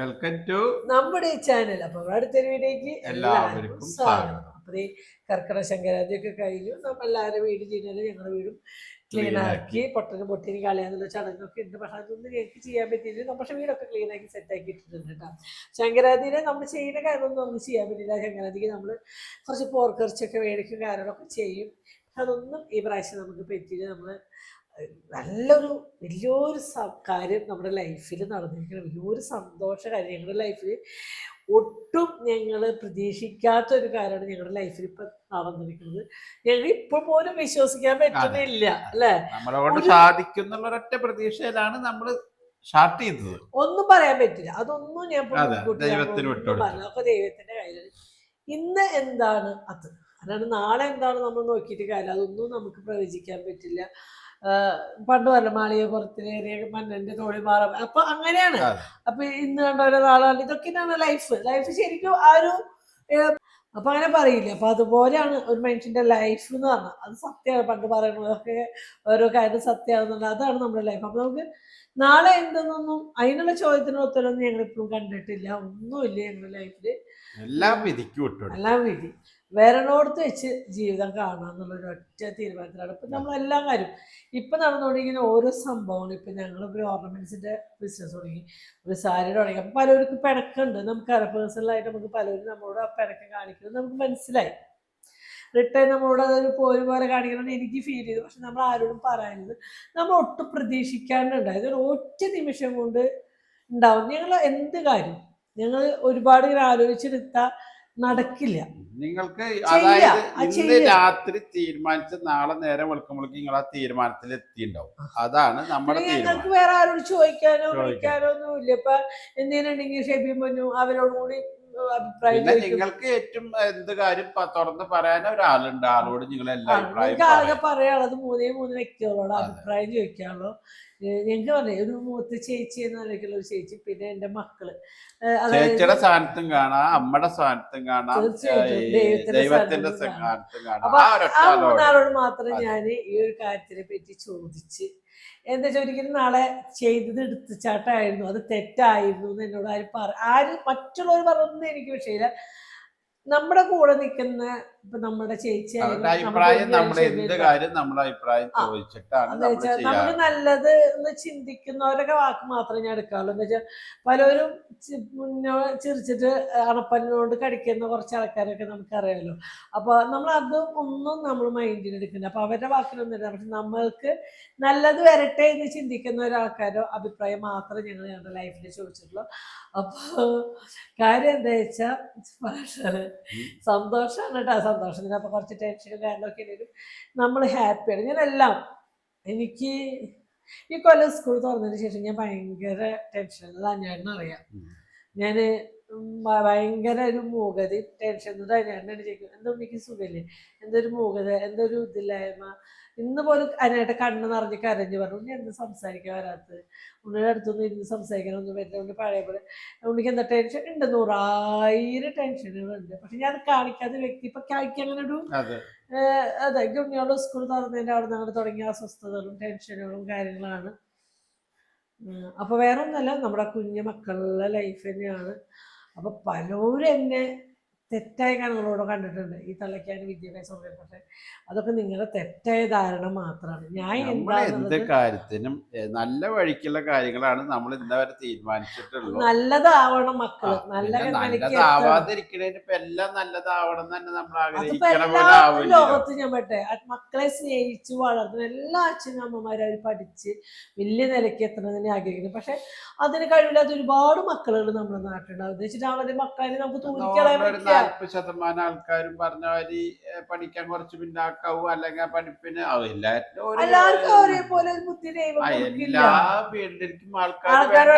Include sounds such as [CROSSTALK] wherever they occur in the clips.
Welcome to നമ്മുടെ channel അപ്പൊ അടുത്തൊരു വീഡിയോക്ക് എല്ലാവർക്കും സ്വാഗതം. അപ്പൊ ഈ കർക്കിടക ശങ്കരാതി ഒക്കെ കഴിഞ്ഞു. നമ്മൾ എല്ലാവരും വീട് ചെയ്യുന്നത് ഞങ്ങളുടെ വീടും ക്ലീൻ ആക്കി. പൊട്ടന് പൊട്ടിന് കളയാന്നുള്ള ചടങ്ങൊക്കെ ഉണ്ട്. പക്ഷെ അതൊന്നും ഞങ്ങൾക്ക് ചെയ്യാൻ പറ്റിയില്ല. നമ്മൾ പക്ഷെ വീടൊക്കെ ക്ലീൻ ആക്കി സെറ്റ് ആക്കി ഇട്ടിട്ടുണ്ട് കേട്ടോ. ശങ്കരാതിനെ നമ്മൾ ചെയ്യുന്ന കാര്യമൊന്നും ഒന്നും ചെയ്യാൻ പറ്റില്ല. ശങ്കരാതിക്ക് നമ്മൾ കുറച്ച് പോർക്കിറച്ചൊക്കെ മേടിക്കും കാര്യങ്ങളൊക്കെ ചെയ്യും. അതൊന്നും ഈ പ്രാവശ്യം നമുക്ക് പറ്റിയില്ല. നമ്മൾ നല്ലൊരു വലിയൊരു കാര്യം നമ്മുടെ ലൈഫിൽ നടന്നിരിക്കുന്ന വലിയൊരു സന്തോഷ കാര്യം ഞങ്ങളുടെ ലൈഫിൽ ഒട്ടും ഞങ്ങൾ പ്രതീക്ഷിക്കാത്ത ഒരു കാര്യമാണ് ഞങ്ങളുടെ ലൈഫിൽ ഇപ്പൊ നടന്നിരിക്കുന്നത് ഞങ്ങൾ ഇപ്പോൾ പോലും വിശ്വസിക്കാൻ പറ്റുന്നില്ല അല്ലെ? നമ്മളെ കൊണ്ട് ഒരു- സാധിക്കും എന്നുള്ള ഒരൊറ്റ പ്രതീക്ഷയിലാണ് നമ്മൾ സ്റ്റാർട്ട് ചെയ്തത്. ഒന്നും പറയാൻ പറ്റില്ല. അതൊന്നും ഞാൻ അപ്പൊ ദൈവത്തിന്റെ കയ്യിലാണ് ഇന്ന് എന്താണ്? അത്. അതാണ് നാളെ എന്താണ് നമ്മൾ നോക്കിയിട്ട് കാര്യം? അതൊന്നും നമുക്ക് പ്രവചിക്കാൻ പറ്റില്ല. പണ്ട് പറഞ്ഞ മാളിക പുറത്തിലേറിയ മന്നന്റെ തോളി മാറാം. അപ്പൊ അങ്ങനെയാണ്. അപ്പൊ ഇന്ന് കണ്ട ഓരോ നാളാണ് ഇതൊക്കെയാണ് ലൈഫ്. ലൈഫ് ശരിക്കും ആ ഒരു അപ്പൊ അങ്ങനെ പറയില്ല? അപ്പൊ അതുപോലെയാണ് ഒരു മനുഷ്യന്റെ ലൈഫ് എന്ന് പറഞ്ഞാൽ അത് സത്യമാണ്. പണ്ട് പറയുന്നതൊക്കെ ഓരോ കാര്യം സത്യമാകുന്നുണ്ട് അതാണ് നമ്മുടെ ലൈഫ്. അപ്പൊ നമുക്ക് നാളെ എന്തെന്നൊന്നും അതിനുള്ള ചോദ്യത്തിന് ഉത്തരവൊന്നും ഞങ്ങൾ ഇപ്പോഴും കണ്ടിട്ടില്ല. ഒന്നുമില്ല ഞങ്ങളുടെ ലൈഫിൽ എല്ലാം വിധിക്കും എല്ലാം വിധി. വേറെന്നോടത്ത് വെച്ച് ജീവിതം കാണാന്നുള്ളൊരു ഒറ്റ തീരുമാനത്തിലാണ്. ഇപ്പം നമ്മളെല്ലാം കാര്യം ഇപ്പം നടന്നുകൊണ്ടിരിക്കുന്ന ഓരോ സംഭവങ്ങളും ഇപ്പം ഞങ്ങൾ ഒരു ഓർണമെന്റ്സിന്റെ ബിസിനസ് തുടങ്ങി. ഒരു സാരി തുടങ്ങി. അപ്പം പലർക്കും പിണക്കുണ്ട് നമുക്കറിയാം പേഴ്സണലായിട്ട് നമുക്ക് പലരും നമ്മളോട് ആ പിണക്കം കാണിക്കുന്നത് നമുക്ക് മനസ്സിലായി. റിട്ടേൺ നമ്മളോട് അതൊരു പോലും പോലെ കാണിക്കണമെന്ന് എനിക്ക് ഫീൽ ചെയ്തു. പക്ഷെ നമ്മൾ ആരോടും പറയുന്നത് നമ്മൾ ഒട്ടും പ്രതീക്ഷിക്കാണ്ടുണ്ടായത് ഒരു ഒറ്റ നിമിഷം കൊണ്ട് ഉണ്ടാവും. ഞങ്ങൾ എന്ത് കാര്യം? ഞങ്ങൾ ഒരുപാട് ഇങ്ങനെ ആലോചിച്ചെടുത്താൽ നടക്കില്ല. നിങ്ങൾക്ക് അതായത് ഇന്ന് രാത്രി തീരുമാനിച്ച് നാളെ നേരെ വെളുക്കുമ്പോഴേക്ക് നിങ്ങൾ ആ തീരുമാനത്തിൽ എത്തിണ്ടാവും അതാണ് നമ്മുടെ നിങ്ങൾക്ക് ഞങ്ങൾക്ക് വേറെ ആരോട് ചോദിക്കാനോ. വിളിക്കാനോ ഒന്നും ഇല്ല ഇപ്പൊ എന്തിനുണ്ടെങ്കിൽ ഷെബി മുന്നു അവരോട് കൂടി അഭിപ്രായം പിന്നെ നിങ്ങൾക്ക് ഏറ്റവും എന്ത് കാര്യം തുറന്ന് പറയാൻ ഒരാളുണ്ട്. ആളോട് നിങ്ങൾ എല്ലാ അഭിപ്രായം. പറയാനുള്ളത് മൂന്നേ മൂന്ന് വ്യക്തികളോട് അഭിപ്രായം ചോദിക്കാനുള്ളൂ. ഞങ്ങൾക്ക് പറഞ്ഞു ഒരു മൂത്ത ചേച്ചി എന്ന നിലയ്ക്കുള്ള ഒരു ചേച്ചി പിന്നെ എന്റെ മക്കൾ. ചേച്ചിയുടെ സ്ഥാനത്തും കാണാം അമ്മയുടെ സ്ഥാനത്തും കാണാം ദൈവത്തിന്റെ അപ്പൊ ആ മൂന്നാളോട് മാത്രം. ഞാൻ ഈ ഒരു കാര്യത്തിനെ പറ്റി ചോദിച്ച്. എന്താ വെച്ചാൽ ഒരിക്കലും നാളെ ചെയ്തത് എടുത്തുചാട്ടായിരുന്നു. അത് തെറ്റായിരുന്നു എന്ന് എന്നോട് ആരും പറ ആര് മറ്റുള്ളവർ പറഞ്ഞൊന്നും എനിക്ക് വിഷയമില്ല. നമ്മുടെ കൂടെ നിൽക്കുന്ന ഇപ്പൊ നമ്മുടെ ചേച്ചി അഭിപ്രായം നമ്മൾ എന്ത് കാര്യം നമ്മുടെ അഭിപ്രായം ചോദിച്ചിട്ടാണ് നമ്മൾ നല്ലത് എന്ന് ചിന്തിക്കുന്നവരൊക്കെ വാക്ക് മാത്രമേ ഞാൻ എടുക്കാറുള്ളൂ. എന്ന് വെച്ചാൽ പലരും ചിരിച്ചിട്ട് അണപ്പല്ലിനോട് കടിക്കുന്ന കുറച്ച് ആൾക്കാരൊക്കെ നമുക്കറിയാമല്ലോ അപ്പൊ നമ്മൾ അതും ഒന്നും നമ്മൾ മൈൻഡിൽ എടുക്കുന്നില്ല അപ്പൊ അവരുടെ വാക്കിനൊന്നും ഇല്ല പക്ഷെ നമ്മൾക്ക് നല്ലത് വരട്ടെ എന്ന് ചിന്തിക്കുന്ന ഒരാൾക്കാരോ അഭിപ്രായം മാത്രമേ ഞങ്ങൾ ഞങ്ങളുടെ ലൈഫിൽ ചോദിച്ചിട്ടുള്ളൂ. അപ്പൊ കാര്യം എന്താ വെച്ചാൽ സന്തോഷമാണ് കേട്ടോ. സന്തോഷത്തിന് അപ്പോൾ കുറച്ച് ടെൻഷനും കാര്യങ്ങളൊക്കെ ഉണ്ടെങ്കിലും നമ്മൾ ഹാപ്പിയാണ് എല്ലാം എനിക്ക് ഈ കൊല്ലം സ്കൂൾ തുറന്നതിന് ശേഷം ഞാൻ ഭയങ്കര ടെൻഷൻ ഞാൻ അറിയാം. ഞാൻ ഭയങ്കര ഒരു മൂകത ടെൻഷൻ തന്നെയാണ് ചോദിക്കും എന്തോ എനിക്ക് സുഖമില്ലേ? എന്തൊരു മൂകത എന്തൊരു ഇതില്ലായ്മ. ഇന്ന് പോലും അതിനായിട്ട് കണ്ണ് നിറഞ്ഞ് കരഞ്ഞ് പറഞ്ഞു ഉണ്ണി എന്ത് സംസാരിക്കാൻ വരാത്തത്? ഉണ്ണിയുടെ അടുത്തൊന്നും ഇരുന്ന് സംസാരിക്കാനൊന്നും പറ്റില്ല. ഉണ്ണി പഴയ പോലെ ഉണ്ണിക്ക് എന്താ ടെൻഷൻ ഉണ്ട് നൂറായിരം ടെൻഷനുകളുണ്ട് പക്ഷെ ഞാൻ കാണിക്കാത്ത വ്യക്തി ഇപ്പൊ കാണിക്കാൻ അങ്ങനെ ഒരു അതെ. ഉണ്ണിയോട് സ്കൂൾ തുറന്നതിന്റെ അവിടെ നിന്ന് തുടങ്ങിയ അസ്വസ്ഥതകളും ടെൻഷനുകളും കാര്യങ്ങളാണ്. അപ്പോൾ അപ്പൊ വേറെ ഒന്നല്ല നമ്മുടെ കുഞ്ഞു മക്കളുടെ ലൈഫ് തന്നെയാണ്. അപ്പൊ പലരും എന്നെ തെറ്റായ കണങ്ങളോട് കണ്ടിട്ടുണ്ട്. ഈ തലയ്ക്കാൻ വിദ്യാഭ്യാസം. പക്ഷെ അതൊക്കെ നിങ്ങളുടെ തെറ്റായ ധാരണ മാത്രമാണ്. ഞാൻ എന്ത് കാര്യത്തിനും നല്ല വഴിക്കുള്ള കാര്യങ്ങളാണ് നമ്മൾ ഇന്നവരെ തീരുമാനിച്ചിട്ടുള്ളത്. നല്ലതാവണം മക്കൾ. നല്ല. നല്ലതാവാതിരിക്കണേന് ഇപ്പൊ എല്ലാം നല്ലതാവണം തന്നെ നമ്മൾ ആഗ്രഹിക്കണ ലോകത്ത് ഞാൻ പറ്റേ മക്കളെ സ്നേഹിച്ച് വളർത്തുന്ന എല്ലാ അച്ഛനും അമ്മമാരും അവർ പഠിച്ച് വലിയ നിലയ്ക്ക് എത്തണമെന്ന് ആഗ്രഹിക്കുന്നു. പക്ഷെ അതിന് കഴിവില്ലാത്ത ഒരുപാട് മക്കളുകൾ നമ്മുടെ നാട്ടിലുണ്ടാവും. എന്ന് വെച്ചിട്ട് അവരുടെ മക്കളെ നമുക്ക് തൂക്കിക്കളയാൻ നാല്പത് ശതമാനം ആൾക്കാരും പറഞ്ഞ മാതിരി പഠിക്കാൻ കുറച്ച് പിന്നാക്കാവും അല്ലെങ്കിൽ പഠിപ്പിന് എല്ലാവർക്കും ഒരേപോലെ ബുദ്ധി ദൈവം എല്ലാ ഫീൽഡിലേക്കും ആൾക്കാർ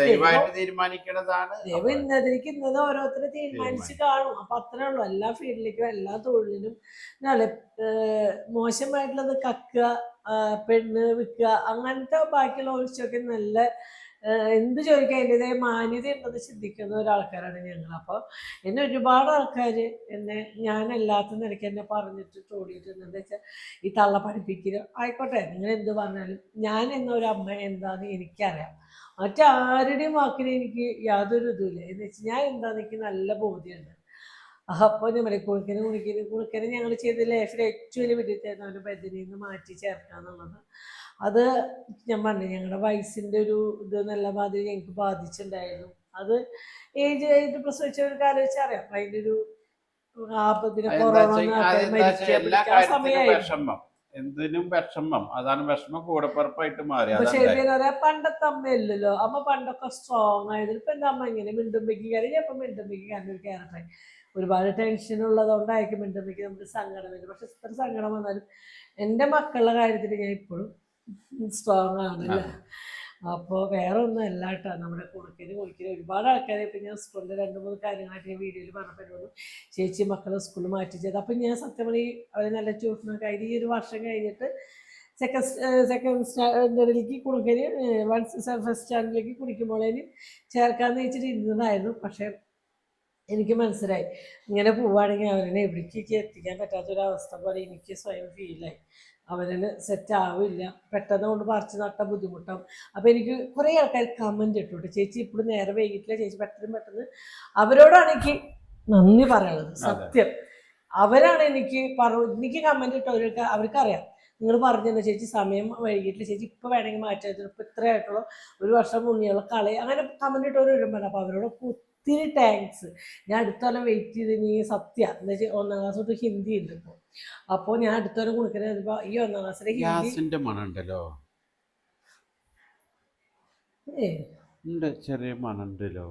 ദൈവമായിട്ട് തീരുമാനിക്കണതാണ്. ദൈവം ഇന്നതിലേക്ക് ഇന്നത് ഓരോരുത്തരെ തീരുമാനിച്ച് കാണും. അപ്പൊ അത്രേ ഉള്ളൂ. എല്ലാ ഫീൽഡിലേക്കും എല്ലാ തൊഴിലിനും മോശമായിട്ടുള്ളത് കക്കുക പെണ്ണ് വിൽക്കുക അങ്ങനത്തെ ബാക്കിയുള്ള ഒഴിച്ചൊക്കെ നല്ല എന്ത് ചോദിക്കാൻ അതിന്റെതായ മാന്യത ഉണ്ടെന്ന് ചിന്തിക്കുന്ന ഒരാൾക്കാരാണ് ഞങ്ങൾ. അപ്പോൾ എന്നെ ഒരുപാട് ആൾക്കാർ എന്നെ ഞാനല്ലാത്ത നിലയ്ക്ക് എന്നെ പറഞ്ഞിട്ട് തോടിയിട്ടുണ്ട്. എന്താ വെച്ചാൽ ഈ തള്ള പഠിപ്പിക്കുക ആയിക്കോട്ടെ നിങ്ങൾ എന്ത് പറഞ്ഞാലും ഞാൻ എന്ന ഒരു അമ്മ എന്താണെന്ന് എനിക്കറിയാം. മറ്റാരുടെയും വാക്കിന് എനിക്ക് യാതൊരു ഇതുമില്ല. എന്ന് വെച്ചാൽ ഞാൻ എന്താന്ന് എനിക്ക് നല്ല ബോധ്യമുണ്ട്. അപ്പോൾ ഞാൻ പറയും കുളിക്കന് കുളിക്കന് കുളിക്കന് ഞങ്ങൾ ചെയ്ത ലൈഫിൽ ഏറ്റവും വലിയ വിദ്യത്തായിരുന്നു അവന്റെ നിന്ന് മാറ്റി ചേർക്കുക എന്നുള്ളത് അത് ഞാൻ പറഞ്ഞു ഞങ്ങളുടെ വയസ്സിന്റെ ഒരു ഇത് നല്ല മാതിരി ഞങ്ങൾക്ക് ബാധിച്ചിട്ടുണ്ടായിരുന്നു അത് ഏജ് കഴിഞ്ഞിട്ട് പ്രസവിച്ച ഒരു കാലം വെച്ചാൽ അറിയാം. അപ്പം അതിന്റെ ഒരു ആപത്തിന് കൊറോണ എന്തിനും വിഷമം. അതാണ് വിഷമം കൂടപ്പിറപ്പായിട്ട് മാറി. പക്ഷേ പണ്ടത്തെ അമ്മയല്ലല്ലോ അമ്മ പണ്ടൊക്കെ സ്ട്രോങ് ആയതിൽ ഇപ്പൊ എന്റെ അമ്മ ഇങ്ങനെ മിണ്ടുമ്പയ്ക്ക് കാര്യം? ഞാൻ ഇപ്പൊ മിണ്ടുമ്പയ്ക്ക് കയറി ഒരു ക്യാരക്ടറായി ഒരുപാട് ടെൻഷൻ ഉള്ളതുകൊണ്ടായിരിക്കും മിണ്ടുമ്പയ്ക്ക് നമുക്ക് സങ്കടം വരും പക്ഷെ ഇത്ര സങ്കടം വന്നാലും എന്റെ മക്കളുടെ കാര്യത്തിൽ ഞാൻ ഇപ്പോഴും സ്ട്രോങ് ആണല്ലേ അപ്പോൾ വേറെ ഒന്നും അല്ല കേട്ടോ. നമ്മുടെ കുടുക്കൽ കുളിക്കൽ ഒരുപാട് ആൾക്കാരെ ഇപ്പം ഞാൻ സ്കൂളിൽ രണ്ട് മൂന്ന് കാര്യങ്ങളായിട്ട് ഞാൻ വീഡിയോയിൽ പറഞ്ഞപ്പോഴും ചേച്ചി മക്കളെ സ്കൂളിൽ മാറ്റി ചെയ്ത്. അപ്പം ഞാൻ സത്യം പറഞ്ഞാൽ അവർ നല്ല ട്യൂഷനൊക്കെ കഴിഞ്ഞ് ഈ ഒരു വർഷം കഴിഞ്ഞിട്ട് സെക്കൻഡ് സെക്കൻഡ് സ്റ്റാൻഡേർഡിലേക്ക് കുടുക്കൽ വൺ ഫസ്റ്റ് സ്റ്റാൻഡേർഡിലേക്ക് കുടിക്കുമ്പോഴേന് ചേർക്കാമെന്ന് വെച്ചിട്ട് ഇരുന്നതായിരുന്നു. പക്ഷേ എനിക്ക് മനസ്സിലായി. ഇങ്ങനെ പോവുകയാണെങ്കിൽ അവരെ എവിടേക്കൊക്കെ എത്തിക്കാൻ പറ്റാത്തൊരവസ്ഥ പോലെ എനിക്ക് സ്വയം ഫീലായി അവരന് സെറ്റ് ആവില്ല. പെട്ടെന്ന് കൊണ്ട് പറിച്ച് നട്ട ബുദ്ധിമുട്ടാവും. അപ്പോൾ എനിക്ക് കുറേ ആൾക്കാർ കമന്റ് ഇട്ടുണ്ട് ചേച്ചി ഇപ്പോഴും നേരെ വൈകിട്ടില്ല. ചേച്ചി പെട്ടെന്ന് പെട്ടെന്ന് അവരോടാണ് എനിക്ക് നന്ദി പറയുന്നത് സത്യം. അവരാണ് എനിക്ക് പറ എനിക്ക് കമന്റ് ഇട്ടവർക്ക് അവർക്കറിയാം. നിങ്ങൾ പറഞ്ഞല്ലോ ചേച്ചി? സമയം വൈകിട്ടില്ല. ചേച്ചി ഇപ്പോൾ വേണമെങ്കിൽ മാറ്റാൻ ഇപ്പോൾ ഇത്ര ആയിട്ടുള്ള. ഒരു വർഷം മുങ്ങിയുള്ള കളി. അങ്ങനെ കമന്റ് ഇട്ടവർ വരുമ്പോൾ അപ്പോൾ അവരോട് ഒത്തിരി താങ്ക്സ് ഞാൻ അടുത്തോലം വെയിറ്റ് ചെയ്ത് നീ സത്യ. എന്താ വെച്ചാൽ ഒന്നാം ക്ലാസ് തൊട്ട് ഹിന്ദി ഉണ്ട് ഇപ്പോൾ അപ്പോൾ ഞാൻ അടുത്തോലം കൊടുക്കുന്നത് ഈ ഒന്നാം ക്ലാസ്സിലെ ഹിന്ദി ഗ്യാസിന്റെ മണം ഉണ്ടല്ലോ ഏ. ഉണ്ട്. ചെറിയ മണുണ്ടല്ലോ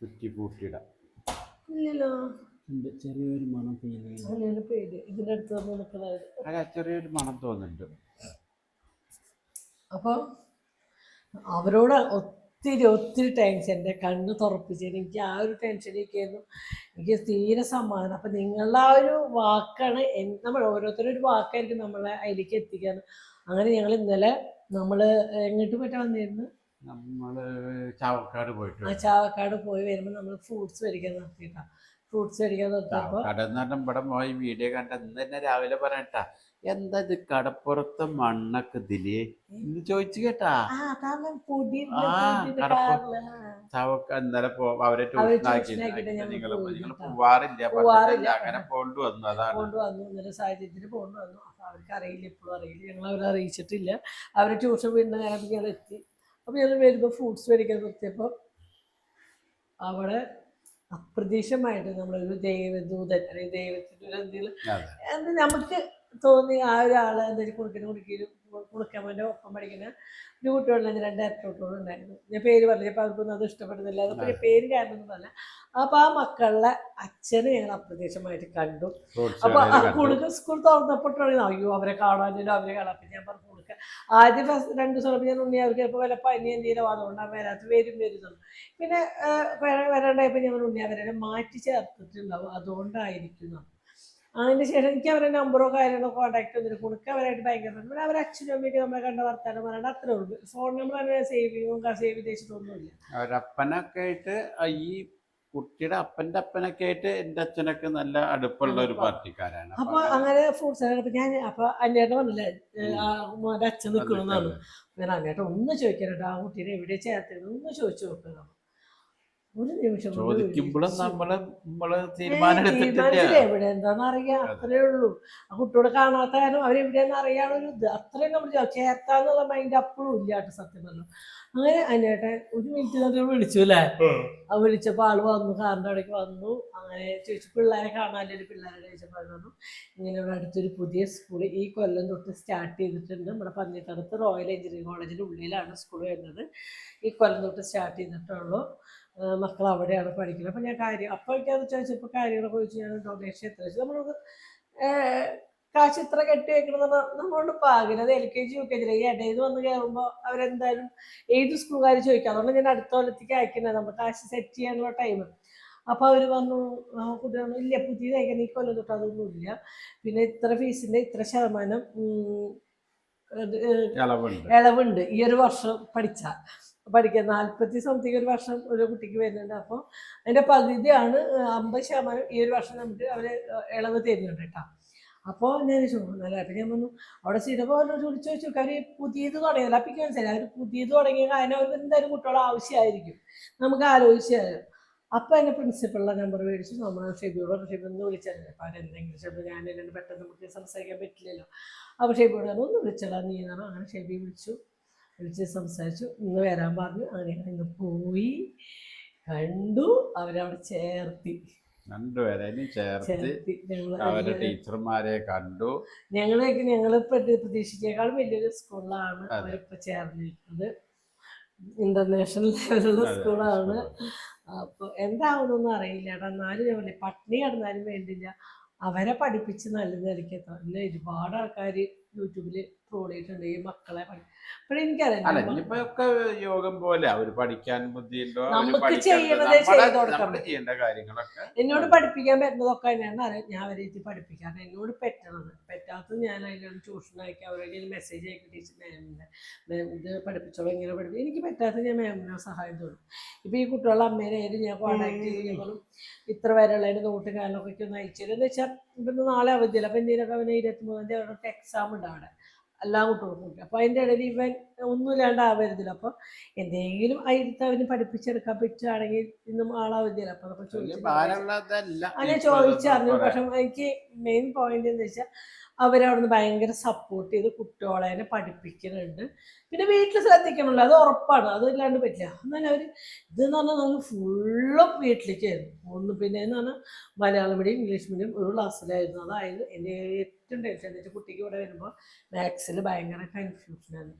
കുറ്റി പൂട്ടിയിടാം. ഇല്ലല്ലോ. ഉണ്ട്. ചെറിയൊരു മണം ഫീൽ ചെയ്യുന്നു പേര് ഇതിന്റെ അടുത്ത് വന്ന് നിൽക്കുന്നത് അല്ല ചെറിയൊരു മണം തോന്നുന്നുണ്ട്. അപ്പോൾ അവരോട് ഒത്തിരി ഒത്തിരി ടെൻഷൻ എന്റെ കണ്ണ് തുറപ്പിച്ചത് എനിക്ക് ആ ഒരു ടെൻഷനിലേക്കായിരുന്നു എനിക്ക് തീരെ സമാധാനം. അപ്പം നിങ്ങളുടെ ആ ഒരു വാക്കാണ് നമ്മൾ ഓരോരുത്തരും ഒരു വാക്കായിരിക്കും നമ്മളെ അതിലേക്ക് എത്തിക്കാൻ അങ്ങനെ ഞങ്ങൾ ഇന്നലെ നമ്മൾ എങ്ങോട്ട് പോയിട്ട് വന്നിരുന്നു? നമ്മൾ ചാവക്കാട് പോയിട്ട് ആ ചാവക്കാട് പോയി വരുമ്പോൾ നമ്മൾ ഫ്രൂട്ട്സ് മേടിക്കാൻ നിർത്തിയിട്ടാണ് ഫ്രൂട്ട്സ് കടന്നാട്ടം നിർത്തിയപ്പോൾ ചാവക്കാട് ഇവിടെ പോയി വീഡിയോ കണ്ട ഇന്ന് തന്നെ രാവിലെ പറയട്ടാ എന്താ ഇത് കടപ്പുറത്തെ മണ്ണൊക്കെ ഇതിൽ? ഇന്ന് ചോദിച്ചു കേട്ടാ. ആ കടപ്പുറം. ചാവക്ക ഇന്നലെ അവരെ ഞങ്ങൾ നിങ്ങൾ നിങ്ങൾ. പോവാറില്ല. അങ്ങനെ പോണ്ടു വന്നു. അതാണ്. കൊണ്ടുവന്നു ഇന്നലെ സാഹചര്യത്തിന് കൊണ്ടുവന്നു വന്നു. അവർക്ക് അറിയില്ല. ഇപ്പോഴും അറിയില്ല. ഞങ്ങൾ അവരെ അറിയിച്ചിട്ടില്ല. അവരെ ട്യൂഷൻ വീണ്ടും നേരം ഞങ്ങൾ എത്തി. അപ്പോൾ ഞങ്ങൾ വരുമ്പോ ഫ്രൂട്ട്സ് മേടിക്കാൻ നിർത്തിയപ്പോ അവിടെ അപ്രതീക്ഷമായിട്ട് നമ്മളൊരു ദൈവദൂതൻ അല്ലെങ്കിൽ ദൈവത്തിന്റെ ഒരു എന്തെങ്കിലും നമുക്ക് തോന്നി ആ ഒരാൾ എന്തെങ്കിലും കുടുക്കിന് കുടിക്കലും കുടുക്കമ്മന്റെ ഒപ്പം പഠിക്കുന്ന ഒരു കുട്ടികളിൽ കുട്ടികളുണ്ടായിരുന്നു രണ്ട് ഉണ്ടായിരുന്നു. ഞാൻ പേര് പറഞ്ഞപ്പോൾ അവർക്കൊന്നും അത് ഇഷ്ടപ്പെടുന്നില്ല. അത് പേര് കാരണമൊന്നും പറഞ്ഞ അപ്പോൾ ആ മക്കളുടെ അച്ഛനെ ഞങ്ങൾ അപ്രതീക്ഷമായിട്ട് കണ്ടു. അപ്പോൾ ആ. കുടുക്ക സ്കൂൾ തുറന്നപ്പോഴാണ് അയ്യോ അവരെ കാണാനില്ല അവരെ കാണാൻ. അപ്പം ഞാൻ പറഞ്ഞു കൊടുക്കുക ആദ്യം ഫസ്റ്റ് രണ്ട് ദിവസം ഞാൻ ഉണ്ണി അവർക്ക് ചിലപ്പോൾ വല്ല പനി എന്തെങ്കിലും അതുകൊണ്ടാണ് വരാത്ത വരും വരുന്നു പിന്നെ വരണ്ടായപ്പോൾ വര- ഞങ്ങൾ ഉണ്ണി അവരെ മാറ്റി ചേർത്തിട്ടുണ്ടാവും. അതുകൊണ്ടായിരിക്കുന്നു അതിന് ശേഷം എനിക്ക് അവരുടെ നമ്പറോ കാര്യങ്ങളോ കോൺടാക്ട് ഒന്നും കൊടുക്ക അവരായിട്ട് ഭയങ്കര. പിന്നെ അവരെ അച്ഛനും അമ്മയ്ക്ക് നമ്മളെ കണ്ട വർത്താനം പറയണ്ട അത്രേ ഉള്ളൂ. ഫോൺ നമ്പർ അവരെ സേവ് ചെയ്യും. സേവ് ചെയ്തിട്ടൊന്നുമില്ല അവരപ്പനൊക്കെ ആയിട്ട് ഈ കുട്ടിയുടെ അപ്പന്റെ അപ്പനൊക്കെ ആയിട്ട് എന്റെ അച്ഛനൊക്കെ നല്ല അടുപ്പുള്ള ഒരു. പാർട്ടിക്കാരാണ്. അപ്പൊ അങ്ങനെ ഫ്രൂട്ട്സ് ഞാൻ അപ്പൊ അന്നേട്ടൻ പറഞ്ഞില്ലേ അച്ഛൻ നിൽക്കണമെന്നാണ് ഞാൻ അന്നേട്ടൻ ഒന്ന് ചോദിക്കാനുണ്ട് ആ കുട്ടീനെ എവിടെ ചേർത്തിരുന്നു ഒന്ന് ചോദിച്ചു നോക്കണം ഒരു നിമിഷം ചോദിക്കുമ്പോഴും. നമ്മൾ നമ്മൾ തീരുമാനം എവിടെ എന്താന്ന് അറിയാം അത്രേ ഉള്ളൂ. ആ കുട്ടിയോട് കാണാത്ത കാരണം അവരെവിടെയെന്ന് അറിയാനൊരു ഇത്. അത്രയും നമ്മൾ ചേർത്താന്നുള്ള മൈൻഡ് അപ്പോഴും ഇല്ല കേട്ടോ സത്യം പറഞ്ഞു. അങ്ങനെ അതിനേട്ടെ ഒരു മിനിറ്റ് തന്നെ വിളിച്ചു അല്ലേ? ആ വിളിച്ചപ്പോൾ ആൾ വന്നു കാറിന്റെ അവിടേക്ക് വന്നു. അങ്ങനെ ചോദിച്ചു പിള്ളേരെ കാണാനൊരു പിള്ളേരെ ചോദിച്ചപ്പോൾ പറഞ്ഞു ഇങ്ങനെ ഇവിടെ അടുത്തൊരു പുതിയ സ്കൂൾ ഈ കൊല്ലം തൊട്ട് സ്റ്റാർട്ട് ചെയ്തിട്ടുണ്ട്. നമ്മുടെ പന്നിട്ടടുത്ത് റോയൽ എഞ്ചിനീയറിംഗ് കോളേജിന്റെ ഉള്ളിലാണ് സ്കൂൾ വരുന്നത്. ഈ കൊല്ലം തൊട്ട് സ്റ്റാർട്ട് ചെയ്തിട്ടുള്ളൂ മക്കൾ അവിടെയാണ് പഠിക്കുന്നത്. അപ്പം ഞാൻ കാര്യം അപ്പോൾ ചോദിച്ചത് ഇപ്പോൾ കാര്യങ്ങളൊക്കെ ചോദിച്ചു ഞാൻ ഡൊണേഷൻ എത്ര വെച്ചു? നമ്മളത് കാശ് ഇത്ര കെട്ടി വെക്കണം എന്ന് നമ്മളോട് പാകില്ല അത് L K G U K G ഈ ഇടയിൽ വന്ന് കയറുമ്പോൾ അവരെന്തായാലും ഏത് സ്കൂളുകാർ ചോദിക്കാം. അതുകൊണ്ട് ഞാൻ അടുത്ത കൊല്ലത്തേക്ക് അയക്കുന്നത്. നമ്മൾ കാശ് സെറ്റ് ചെയ്യാനുള്ള ടൈം അപ്പോൾ അവർ വന്നു കുട്ടികൾ ഇല്ല പുതിയത് അയക്കാൻ ഈ കൊല്ലം തൊട്ട് അതൊന്നും ഇല്ല. പിന്നെ ഇത്ര ഫീസിന്റെ ഇത്ര ശതമാനം ഇളവുണ്ട് ഈ ഒരു വർഷം പഠിച്ച. പഠിക്കാൻ നാൽപ്പത്തി സംതിങ് ഒരു വർഷം ഒരു കുട്ടിക്ക് വരുന്നുണ്ട്. അപ്പോൾ അതിന്റെ പകുതിയാണ് അമ്പത് ശതമാനം ഈ ഒരു വർഷം നമുക്ക് അവർ ഇളവ് തരുന്നുണ്ട് കേട്ടോ. അപ്പോൾ ഞാൻ ചോദിച്ചു അപ്പം ഞാൻ വന്നു അവിടെ ചിലപ്പോൾ ചോദിച്ചു ചോദിച്ചു കാര്യം പുതിയത് തുടങ്ങിയത് അപ്പം മനസ്സിലായി അവർ പുതിയത് തുടങ്ങിയ കാരണം അവർക്ക് എന്തായാലും കുട്ടികളെ ആവശ്യമായിരിക്കും. നമുക്ക് ആലോചിച്ചാൽ അപ്പം എന്റെ പ്രിൻസിപ്പളിലെ നമ്പർ മേടിച്ചു നമ്മൾ ഷെബിയോട് ഷെബിന്ന് വിളിച്ചത് അപ്പം അവരെന്തെങ്കിലും ഷെബി ഞാൻ പെട്ടെന്ന് നമുക്ക് സംസാരിക്കാൻ പറ്റില്ലല്ലോ. അപ്പോൾ ഷെബിയോട് ഒന്ന് വിളിച്ചടാ നീ എന്നാണ് അങ്ങനെ ഷെബി വിളിച്ചു. വിളിച്ച് സംസാരിച്ചു. ഇന്ന് വരാൻ പറഞ്ഞു. അങ്ങനെ ഇന്ന് പോയി. കണ്ടു. അവരവിടെ ചേർത്തി. രണ്ടുപേരെയും ചേർത്ത്. ചേർത്തി. ഞങ്ങൾ അവരെ ടീച്ചർമാരെ കണ്ടു. ഞങ്ങളൊക്കെ ഞങ്ങൾ പ്രതീക്ഷിച്ചേക്കാളും വലിയൊരു സ്കൂളിലാണ് അവരിപ്പൊ അവരിപ്പോൾ ചേർന്നിരിക്കുന്നത് ഇന്റർനാഷണൽ ലെവലുള്ള സ്കൂളാണ്. അപ്പോൾ എന്താവുന്നൊന്നും അറിയില്ല. എന്നാലും ഞാൻ പറഞ്ഞില്ലേ, പട്ടിണി കിടന്നാലും വേണ്ടില്ല. അവരെ പഠിപ്പിച്ച് നല്ല നിലയ്ക്ക് എത്തണം പിന്നെ ഒരുപാട് ആൾക്കാർ യൂട്യൂബിൽ ട്രോൾ ചെയ്തിട്ടുണ്ട് ഈ മക്കളെ എനിക്കറിയാം ഇനിയിപ്പോ ഒക്കെ യോഗം പോലെ അവർ പഠിക്കാൻ ബുദ്ധിയുണ്ടോ? അവർ നമുക്ക് പഠിക്കാൻ- ചെയ്യണതേ നമ്മളെ- ചെയ്ത് കൊടുക്കാൻ നമ്മൾ ചെയ്യേണ്ട കാര്യങ്ങളൊക്കെ. എന്നോട് പഠിപ്പിക്കാൻ പറ്റുന്നതൊക്കെ തന്നെയാണ്. ഞാൻ അവരെ എത്തി പഠിപ്പിക്കാൻ എന്നോട് പറ്റണത്. പറ്റാത്തത് ഞാൻ അതിനോട് ട്യൂഷൻ അയക്കി. അവരുടെ മെസ്സേജ് അയക്കി. ടീച്ചർ മാമിന്റെ മാം ഇത് പഠിപ്പിച്ചോളൂ ഇങ്ങനെ പഠിപ്പിക്കും. എനിക്ക് പറ്റാത്ത ഞാൻ മാമിനെ സഹായം തോന്നും ഇപ്പോൾ ഈ കുട്ടികളുടെ അമ്മേനായാലും ഞാൻ കോൺടാക്ട് ചെയ്ത് ഇത്ര ഇത്ര വരെയുള്ളതിന്റെ നോട്ട് കാലൊക്കെ ഒന്ന് അയച്ചു തരും. എന്ന് വെച്ചാൽ ഇപ്പം നാളെ അവധിയില്ല? അപ്പം എന്തെങ്കിലുമൊക്കെ അവന് ഇരുപത്തിമൂന്നാം തീയതി അവരുടെ എക്സാം ഉണ്ട് അവിടെ. എല്ലാ കുട്ടികൾക്കും കൊടുക്കും അപ്പോൾ അതിന്റെ ഇടയിൽ ഇവൻ ഒന്നും ഇല്ലാണ്ടാവരുതില്ല. അപ്പോൾ എന്തെങ്കിലും അതിലത്തെ അവന് പഠിപ്പിച്ചെടുക്കാൻ പറ്റുകയാണെങ്കിൽ ഇന്നും ആളാവരുതില്ല. അപ്പോൾ നമ്മൾ ചോദിച്ചു അങ്ങനെ ചോദിച്ചറിഞ്ഞു. പക്ഷെ എനിക്ക് മെയിൻ പോയിന്റ് എന്ന് വെച്ചാൽ അവരവിടുന്ന് ഭയങ്കര സപ്പോർട്ട് ചെയ്ത് കുട്ടികളെ പഠിപ്പിക്കുന്നുണ്ട്. പിന്നെ വീട്ടിൽ ശ്രദ്ധിക്കണമല്ലോ അത് ഉറപ്പാണ്. അത് ഇല്ലാണ്ട് പറ്റില്ല. എന്നാലും അവർ ഇതെന്ന് പറഞ്ഞാൽ നമുക്ക് ഫുള്ളും വീട്ടിലേക്കായിരുന്നു. ഒന്ന് പിന്നെ എന്ന് പറഞ്ഞാൽ മലയാളം മീഡിയം ഇംഗ്ലീഷ് മീഡിയം ഒരു ക്ലാസ്സിലായിരുന്നു അതായത് എന്റെ ഏറ്റവും ടെൻഷൻ എന്റെ കുട്ടിക്ക് ഇവിടെ വരുമ്പോൾ മാത്സിൽ ഭയങ്കര കൺഫ്യൂഷനായിരുന്നു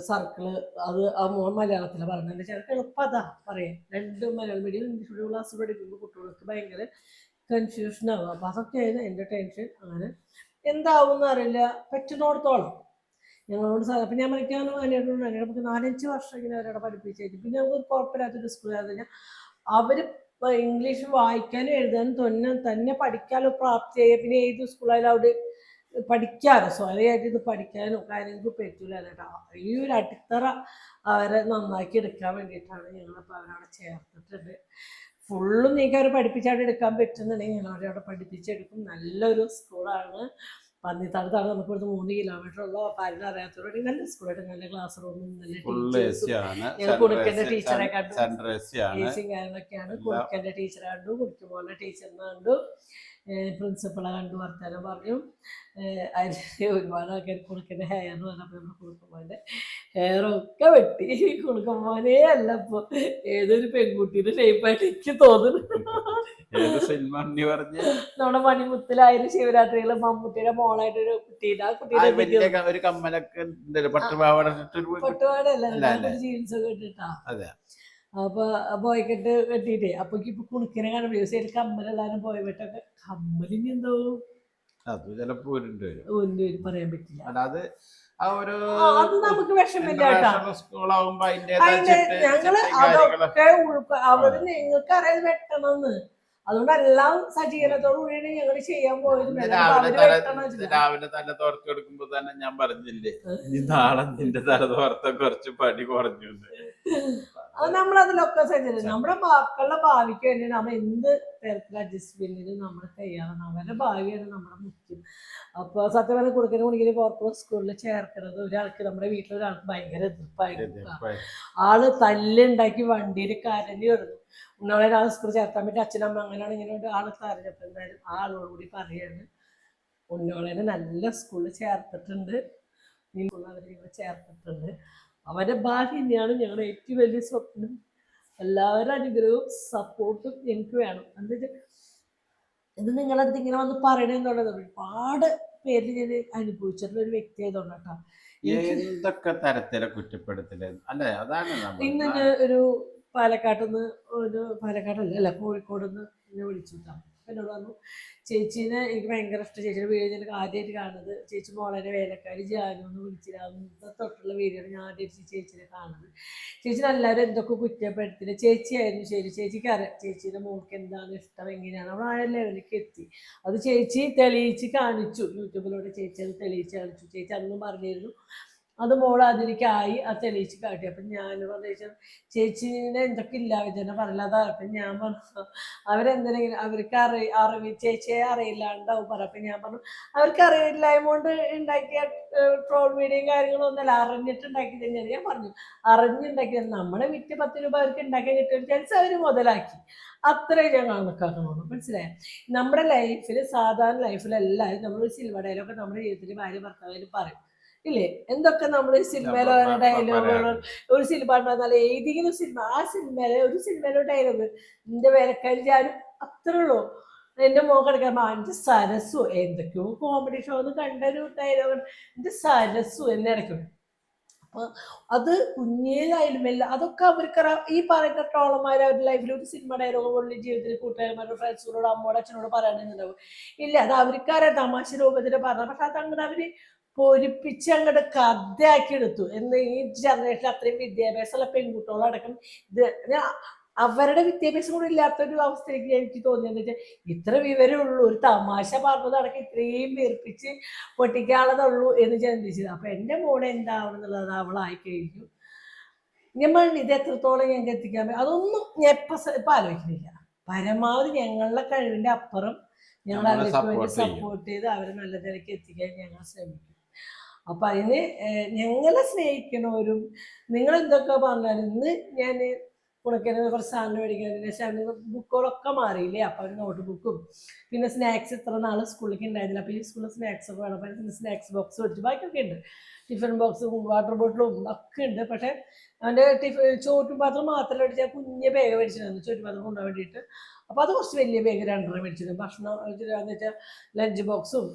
സർക്കിൾ അത് ആ മോൻ മലയാളത്തിൽ പറഞ്ഞു എന്റെ വെച്ചാൽ എളുപ്പതാ പറയാം രണ്ടും Malayalam medium English medium class പഠിക്കുമ്പോൾ കുട്ടികൾക്ക് ഭയങ്കര കൺഫ്യൂഷനാകും അപ്പോൾ അതൊക്കെയായിരുന്നു എന്റെ ടെൻഷൻ അങ്ങനെ എന്താവും അറിയില്ല. പറ്റുന്നിടത്തോളം. ഞങ്ങളോട് അപ്പം ഞാൻ മരിക്കാനും അതിനോട് അതിനോട് നമുക്ക് നാലഞ്ച് വർഷം ഇങ്ങനെ അവരവിടെ പഠിപ്പിച്ചു പിന്നെ നമുക്ക് കുഴപ്പമില്ലാത്തൊരു സ്കൂളായിരുന്നു കഴിഞ്ഞാൽ അവർ ഇംഗ്ലീഷ് വായിക്കാനും എഴുതാനും തന്നെ തന്നെ പഠിക്കാനുള്ള പ്രാപ്തിയായി പിന്നെ ഏത് സ്കൂളായാലും അവിടെ പഠിക്കാനോ സ്വയമായിട്ട് ഇത് പഠിക്കാനോ കാര്യങ്ങൾക്ക് പറ്റൂല കേട്ടോ. ഈ ഒരു അടിത്തറ അവരെ നന്നാക്കി എടുക്കാൻ വേണ്ടിയിട്ടാണ് ഞങ്ങളിപ്പോൾ അവരവിടെ ചേർത്തിട്ടുണ്ട് ഫുള്ളും നീക്കി അവർ പഠിപ്പിച്ചവിടെ എടുക്കാൻ പറ്റുന്നുണ്ടെങ്കിൽ ഞങ്ങൾ അവരെ അവിടെ പഠിപ്പിച്ചെടുക്കും. നല്ലൊരു സ്കൂളാണ്. പന്നിത്തടത്താണ് നമുക്ക് ഇവിടുന്ന് മൂന്ന് കിലോമീറ്റർ ഉള്ളൂ. അപ്പം ആരും അറിയാത്തവരോട് നല്ല സ്കൂളായിട്ട് നല്ല ക്ലാസ് റൂമും നല്ല ഞങ്ങൾ കുടുക്കന്റെ ടീച്ചറെ കണ്ടു. ടീച്ചിങ് കാര്യങ്ങളൊക്കെയാണ്. കുടുക്കന്റെ ടീച്ചറെ കണ്ടു. കുടിക്കുമോന്റെ ടീച്ചറിനെ കണ്ടു. പ്രിൻസിപ്പളെ കണ്ടു. വർത്താനം പറഞ്ഞു. അതിൽ ഒരുപാട് ആൾക്കാർ കുടുക്കന്റെ ഹെയർ പറഞ്ഞപ്പോൾ നമ്മൾ കുടുക്കുമ്പോന്റെ ഹെയറൊക്കെ വെട്ടി കുടുക്കുമ്പോനേ അല്ലപ്പോ ഏതൊരു പെൺകുട്ടിയുടെ ഷേപ്പായിട്ട് എനിക്ക് തോന്നുന്നു. നമ്മുടെ മണിമുത്തിലായാലും ശിവരാത്രിയിലെ മമ്മൂട്ടിയുടെ മോളായിട്ട് ഒരു കുട്ടിയുടെ ആ കുട്ടിയുടെ ഒരു കമ്മലൊക്കെ പട്ടുപാവാട പൊട്ടുപാടല്ല. ജീൻസ് ഒക്കെ ഇട്ടിട്ടാ. അതെ. അപ്പൊ ബോയ്ക്കെട്ട് കെട്ടിട്ടേ അപ്പൊ ഇപ്പൊ കുണുക്കിനെ കാണുമ്പോ ദിവസം കമ്മലെല്ലാരും പോയ വിട്ടൊക്കെ കമ്മലിന് എന്തോ അത് ചിലപ്പോ പറയാൻ പറ്റില്ല. അല്ലാതെ ആ ഒരു അത് നമുക്ക് വിഷമില്ല സ്കൂളാവുമ്പോ അതിന്റെ ഞങ്ങൾ അതൊക്കെ അവർ നിങ്ങൾക്ക് അറിയാതെ വെട്ടണമെന്ന്. അതുകൊണ്ട് എല്ലാം സജ്ജീകരണത്തോടു കൂടിയാണ് ഞങ്ങൾ ചെയ്യാൻ പോയത്. രാവിലെ തല വെട്ടണം വെച്ചില്ല. രാവിലെ തല തോർത്ത് കൊടുക്കുമ്പോ തന്നെ ഞാൻ പറഞ്ഞില്ലേ ഇനി നാളെ നിന്റെ തല തോർത്ത കുറച്ച് പടി കുറഞ്ഞു. അത് നമ്മൾ അതിലൊക്കെ സജ്ജീകരണം നമ്മുടെ മക്കളുടെ ഭാവിക്ക് വേണ്ടിയാണ്. നമ്മൾ എന്ത് തരത്തിൽ അഡ്ജസ്റ്റ്മെന്റിന് നമ്മൾ തയ്യാറാണ്. അവരുടെ ഭാവിയാണ് നമ്മുടെ മുഖ്യം. അപ്പോൾ സത്യം പറഞ്ഞാൽ കുടുക്കനും കുടിക്കുന്ന കോർപ്പറേറ്റ് സ്കൂളിൽ ചേർക്കുന്നത് ഒരാൾക്ക് നമ്മുടെ വീട്ടിൽ ഒരാൾക്ക് ഭയങ്കര എതിർപ്പായിരുന്നു ആൾ തല്ലുണ്ടാക്കി വണ്ടിയിൽ കരഞ്ഞു വരുന്നു നമ്മളെ ഒരാൾ സ്കൂളിൽ ചേർക്കാൻ പറ്റി അച്ഛനമ്മ അങ്ങനെയാണ് ഇങ്ങനെ ആൾ തരഞ്ഞപ്പോൾ എന്തായാലും ആ ആളോട് കൂടി പറയാണ്. ഉന്നോളേനെ നല്ല സ്കൂളിൽ ചേർത്തിട്ടുണ്ട്. ഈ സ്കൂളിൽ അവർ ചേർത്തിട്ടുണ്ട്. അവരുടെ ഭാഗ്യം തന്നെയാണ് ഞങ്ങളുടെ ഏറ്റവും വലിയ സ്വപ്നം. എല്ലാവരുടെ അനുഗ്രഹവും സപ്പോർട്ടും എനിക്ക് വേണം. എന്താ ഇത് നിങ്ങളുടെ അടുത്ത് ഇങ്ങനെ വന്ന് പറയണെന്നുള്ളത് ഒരുപാട് പേര് ഞാൻ അനുഭവിച്ചിട്ടുള്ള ഒരു വ്യക്തി ആയതുകൊണ്ട് കേട്ടോ. തരത്തിലെ കുറ്റപ്പെടുത്തൽ. അല്ലെ? അതാണ് ഇന്ന് ഒരു പാലക്കാട്ടുനിന്ന് ഒരു പാലക്കാട് അല്ല കോഴിക്കോട് നിന്ന് എന്നെ വിളിച്ചു കേട്ടോ. എന്നോട് പറഞ്ഞു ചേച്ചീനെ എനിക്ക് ഭയങ്കര ഇഷ്ടം. ചേച്ചിയുടെ വീഡിയോ ഞാൻ ആദ്യമായിട്ട് കാണുന്നത്. ചേച്ചി മോളേനെ വേലക്കാരി ജാനു എന്ന് വിളിച്ചില്ല തൊട്ടുള്ള വീഡിയോ ഞാൻ ആദ്യമായിട്ട് ചേച്ചിനെ കാണുന്നത്. ചേച്ചി എല്ലാവരും എന്തൊക്കെ കുറ്റപ്പെടുത്തില്ല ചേച്ചിയായിരുന്നു ശരി. ചേച്ചിക്ക് അറിയാം. ചേച്ചീന്റെ മോൾക്ക് എന്താണ് ഇഷ്ടം എങ്ങനെയാണ്. അവൾ ആ ലെവലിലേക്ക് എത്തി. അത് ചേച്ചി തെളിയിച്ച് കാണിച്ചു. യൂട്യൂബിലൂടെ ചേച്ചി അത് തെളിയിച്ച് കാണിച്ചു. ചേച്ചി അന്നും പറഞ്ഞിരുന്നു. അത് മോൾ അതിലേക്ക് ആയി അത് തെളിയിച്ച് കാട്ടി. അപ്പം ഞാൻ പറഞ്ഞു ചേച്ചീനെ എന്തൊക്കെ ഇല്ല? വിജയനെ പറയാതാ അപ്പം ഞാൻ പറഞ്ഞു അവരെന്തിനെങ്കിലും അവർക്ക് അറി അറിവ് ചേച്ചിയെ അറിയില്ലാണ്ടാവും പറ അപ്പം ഞാൻ പറഞ്ഞു അവർക്ക് അറിയില്ലായ്മ കൊണ്ട് ഉണ്ടാക്കിയ ട്രോൾ വീഡിയോയും കാര്യങ്ങളും ഒന്നല്ല അറിഞ്ഞിട്ട് ഉണ്ടാക്കി തന്നെയാണ് ഞാൻ പറഞ്ഞു. അറിഞ്ഞുണ്ടാക്കിയത് നമ്മളെ വിറ്റ് പത്ത് രൂപ അവർക്ക് ഉണ്ടാക്കാൻ കിട്ടിയ ചാൻസ് അവർ മുതലാക്കി. അത്രേ ഞാൻ കണക്കാക്കണുള്ളൂ മനസ്സിലായോ? നമ്മുടെ ലൈഫിൽ സാധാരണ ലൈഫിൽ എല്ലാവരും നമ്മൾ സിൽവടയിലൊക്കെ നമ്മുടെ ജീവിതത്തിൽ ഭാര്യ ഭർത്താവിനും പറയും. ഇല്ലേ? എന്തൊക്കെ നമ്മൾ സിനിമയിലോ ഡയലോഗുകളോ ഒരു സിനിമ ഉണ്ടാകുന്നാൽ ഏതെങ്കിലും സിനിമ ആ സിനിമയിലെ ഒരു സിനിമയിലോ ഡയലോഗ് എന്റെ വേലക്കാരി ഞാനും അത്രേ ഉള്ളൂ. എന്റെ മോൻ കിടക്കാൻ എന്റെ സരസു എന്തൊക്കെയോ കോമഡി ഷോ ഒന്ന് കണ്ടൊരു ഡയലോഗ് എന്റെ സരസു എന്നിടയ്ക്കും അപ്പൊ അത് കുഞ്ഞേതായാലും വല്ല അതൊക്കെ അവർക്ക് ഈ പറയുന്ന ട്രോളന്മാർ അവരുടെ ലൈഫിൽ ഒരു സിനിമ ഡയലോഗ് പോലെ ജീവിതത്തിൽ കൂട്ടുകാരന്മാരോട് ഫ്രണ്ട്സിനോട് അമ്മോട് അച്ഛനോട് പറയണമെന്നുണ്ടാവും ഇല്ല അത് അവർക്കാരെ തമാശ രൂപത്തിൽ പറഞ്ഞ പക്ഷെ അത് അങ്ങനെ അവർ പൊരിപ്പിച്ച് അങ്ങോട്ട് കഥയാക്കി എടുത്തു എന്ന് ഈ ജനറേഷൻ അത്രയും വിദ്യാഭ്യാസമുള്ള പെൺകുട്ടികളടക്കം ഇത് അവരുടെ വിദ്യാഭ്യാസം കൂടെ ഇല്ലാത്തൊരു അവസ്ഥയിലേക്ക് എനിക്ക് തോന്നിയെന്ന് വെച്ചാൽ ഇത്ര വിവരമുള്ളൂ ഒരു തമാശ പറഞ്ഞതടക്കം ഇത്രയും വീർപ്പിച്ച് പൊട്ടിക്കാനുള്ളതുള്ളൂ എന്ന് ചിന്തിച്ചത് അപ്പൊ എന്റെ മോളെ എന്താവണം എന്നുള്ളത് അവളായി കഴിഞ്ഞു. ഞാൻ പറഞ്ഞു ഇത് എത്രത്തോളം ഞങ്ങൾക്ക് എത്തിക്കാൻ പറ്റും? അതൊന്നും ഞാൻ ഇപ്പൊ ഇപ്പൊ ആലോചിക്കുന്നില്ല. പരമാവധി ഞങ്ങളുടെ കഴിവിന്റെ അപ്പുറം ഞങ്ങൾ അവർക്ക് വേണ്ടി സപ്പോർട്ട് ചെയ്ത് അവരെ നല്ല നിലയ്ക്ക് എത്തിക്കാൻ ഞങ്ങൾ ശ്രമിക്കും. അപ്പൊ അതിന് ഞങ്ങളെ സ്നേഹിക്കണവരും നിങ്ങൾ എന്തൊക്കെ പറഞ്ഞാലും ഇന്ന് ഞാൻ കുണക്കന് കുറച്ച് സാധനം മേടിക്കുന്നതിന് ശേഷം ബുക്കുകളൊക്കെ മാറിയില്ലേ? അപ്പൊ അവർ നോട്ട് ബുക്കും പിന്നെ സ്നാക്സ് ഇത്ര നാൾ സ്കൂളിലേക്ക് ഉണ്ടായിരുന്നില്ല. അപ്പോൾ ഈ സ്കൂളിൽ സ്നാക്സ് ഒക്കെ വേണം. അപ്പൊ സ്നാക്സ് ബോക്സ് മേടിച്ചു. ബാക്കിയൊക്കെ ഉണ്ട്. ടിഫിൻ ബോക്സും വാട്ടർ ബോട്ടിലും ഒക്കെ ഉണ്ട്. പക്ഷെ അവന്റെ ടിഫിൻ ചോറ്റും പാത്രം മാത്രം മേടിച്ചാൽ കുഞ്ഞ് ബാഗ് മേടിച്ചിരുന്നു ചോറ്റും പാത്രം കൊണ്ടുപോകാൻ വേണ്ടിയിട്ട്. അപ്പോൾ അത് കുറച്ച് വലിയ ബാഗ് രണ്ടെണ്ണം മേടിച്ചിരുന്നു. ഭക്ഷണം എന്ന് വെച്ചാൽ ലഞ്ച് ബോക്സും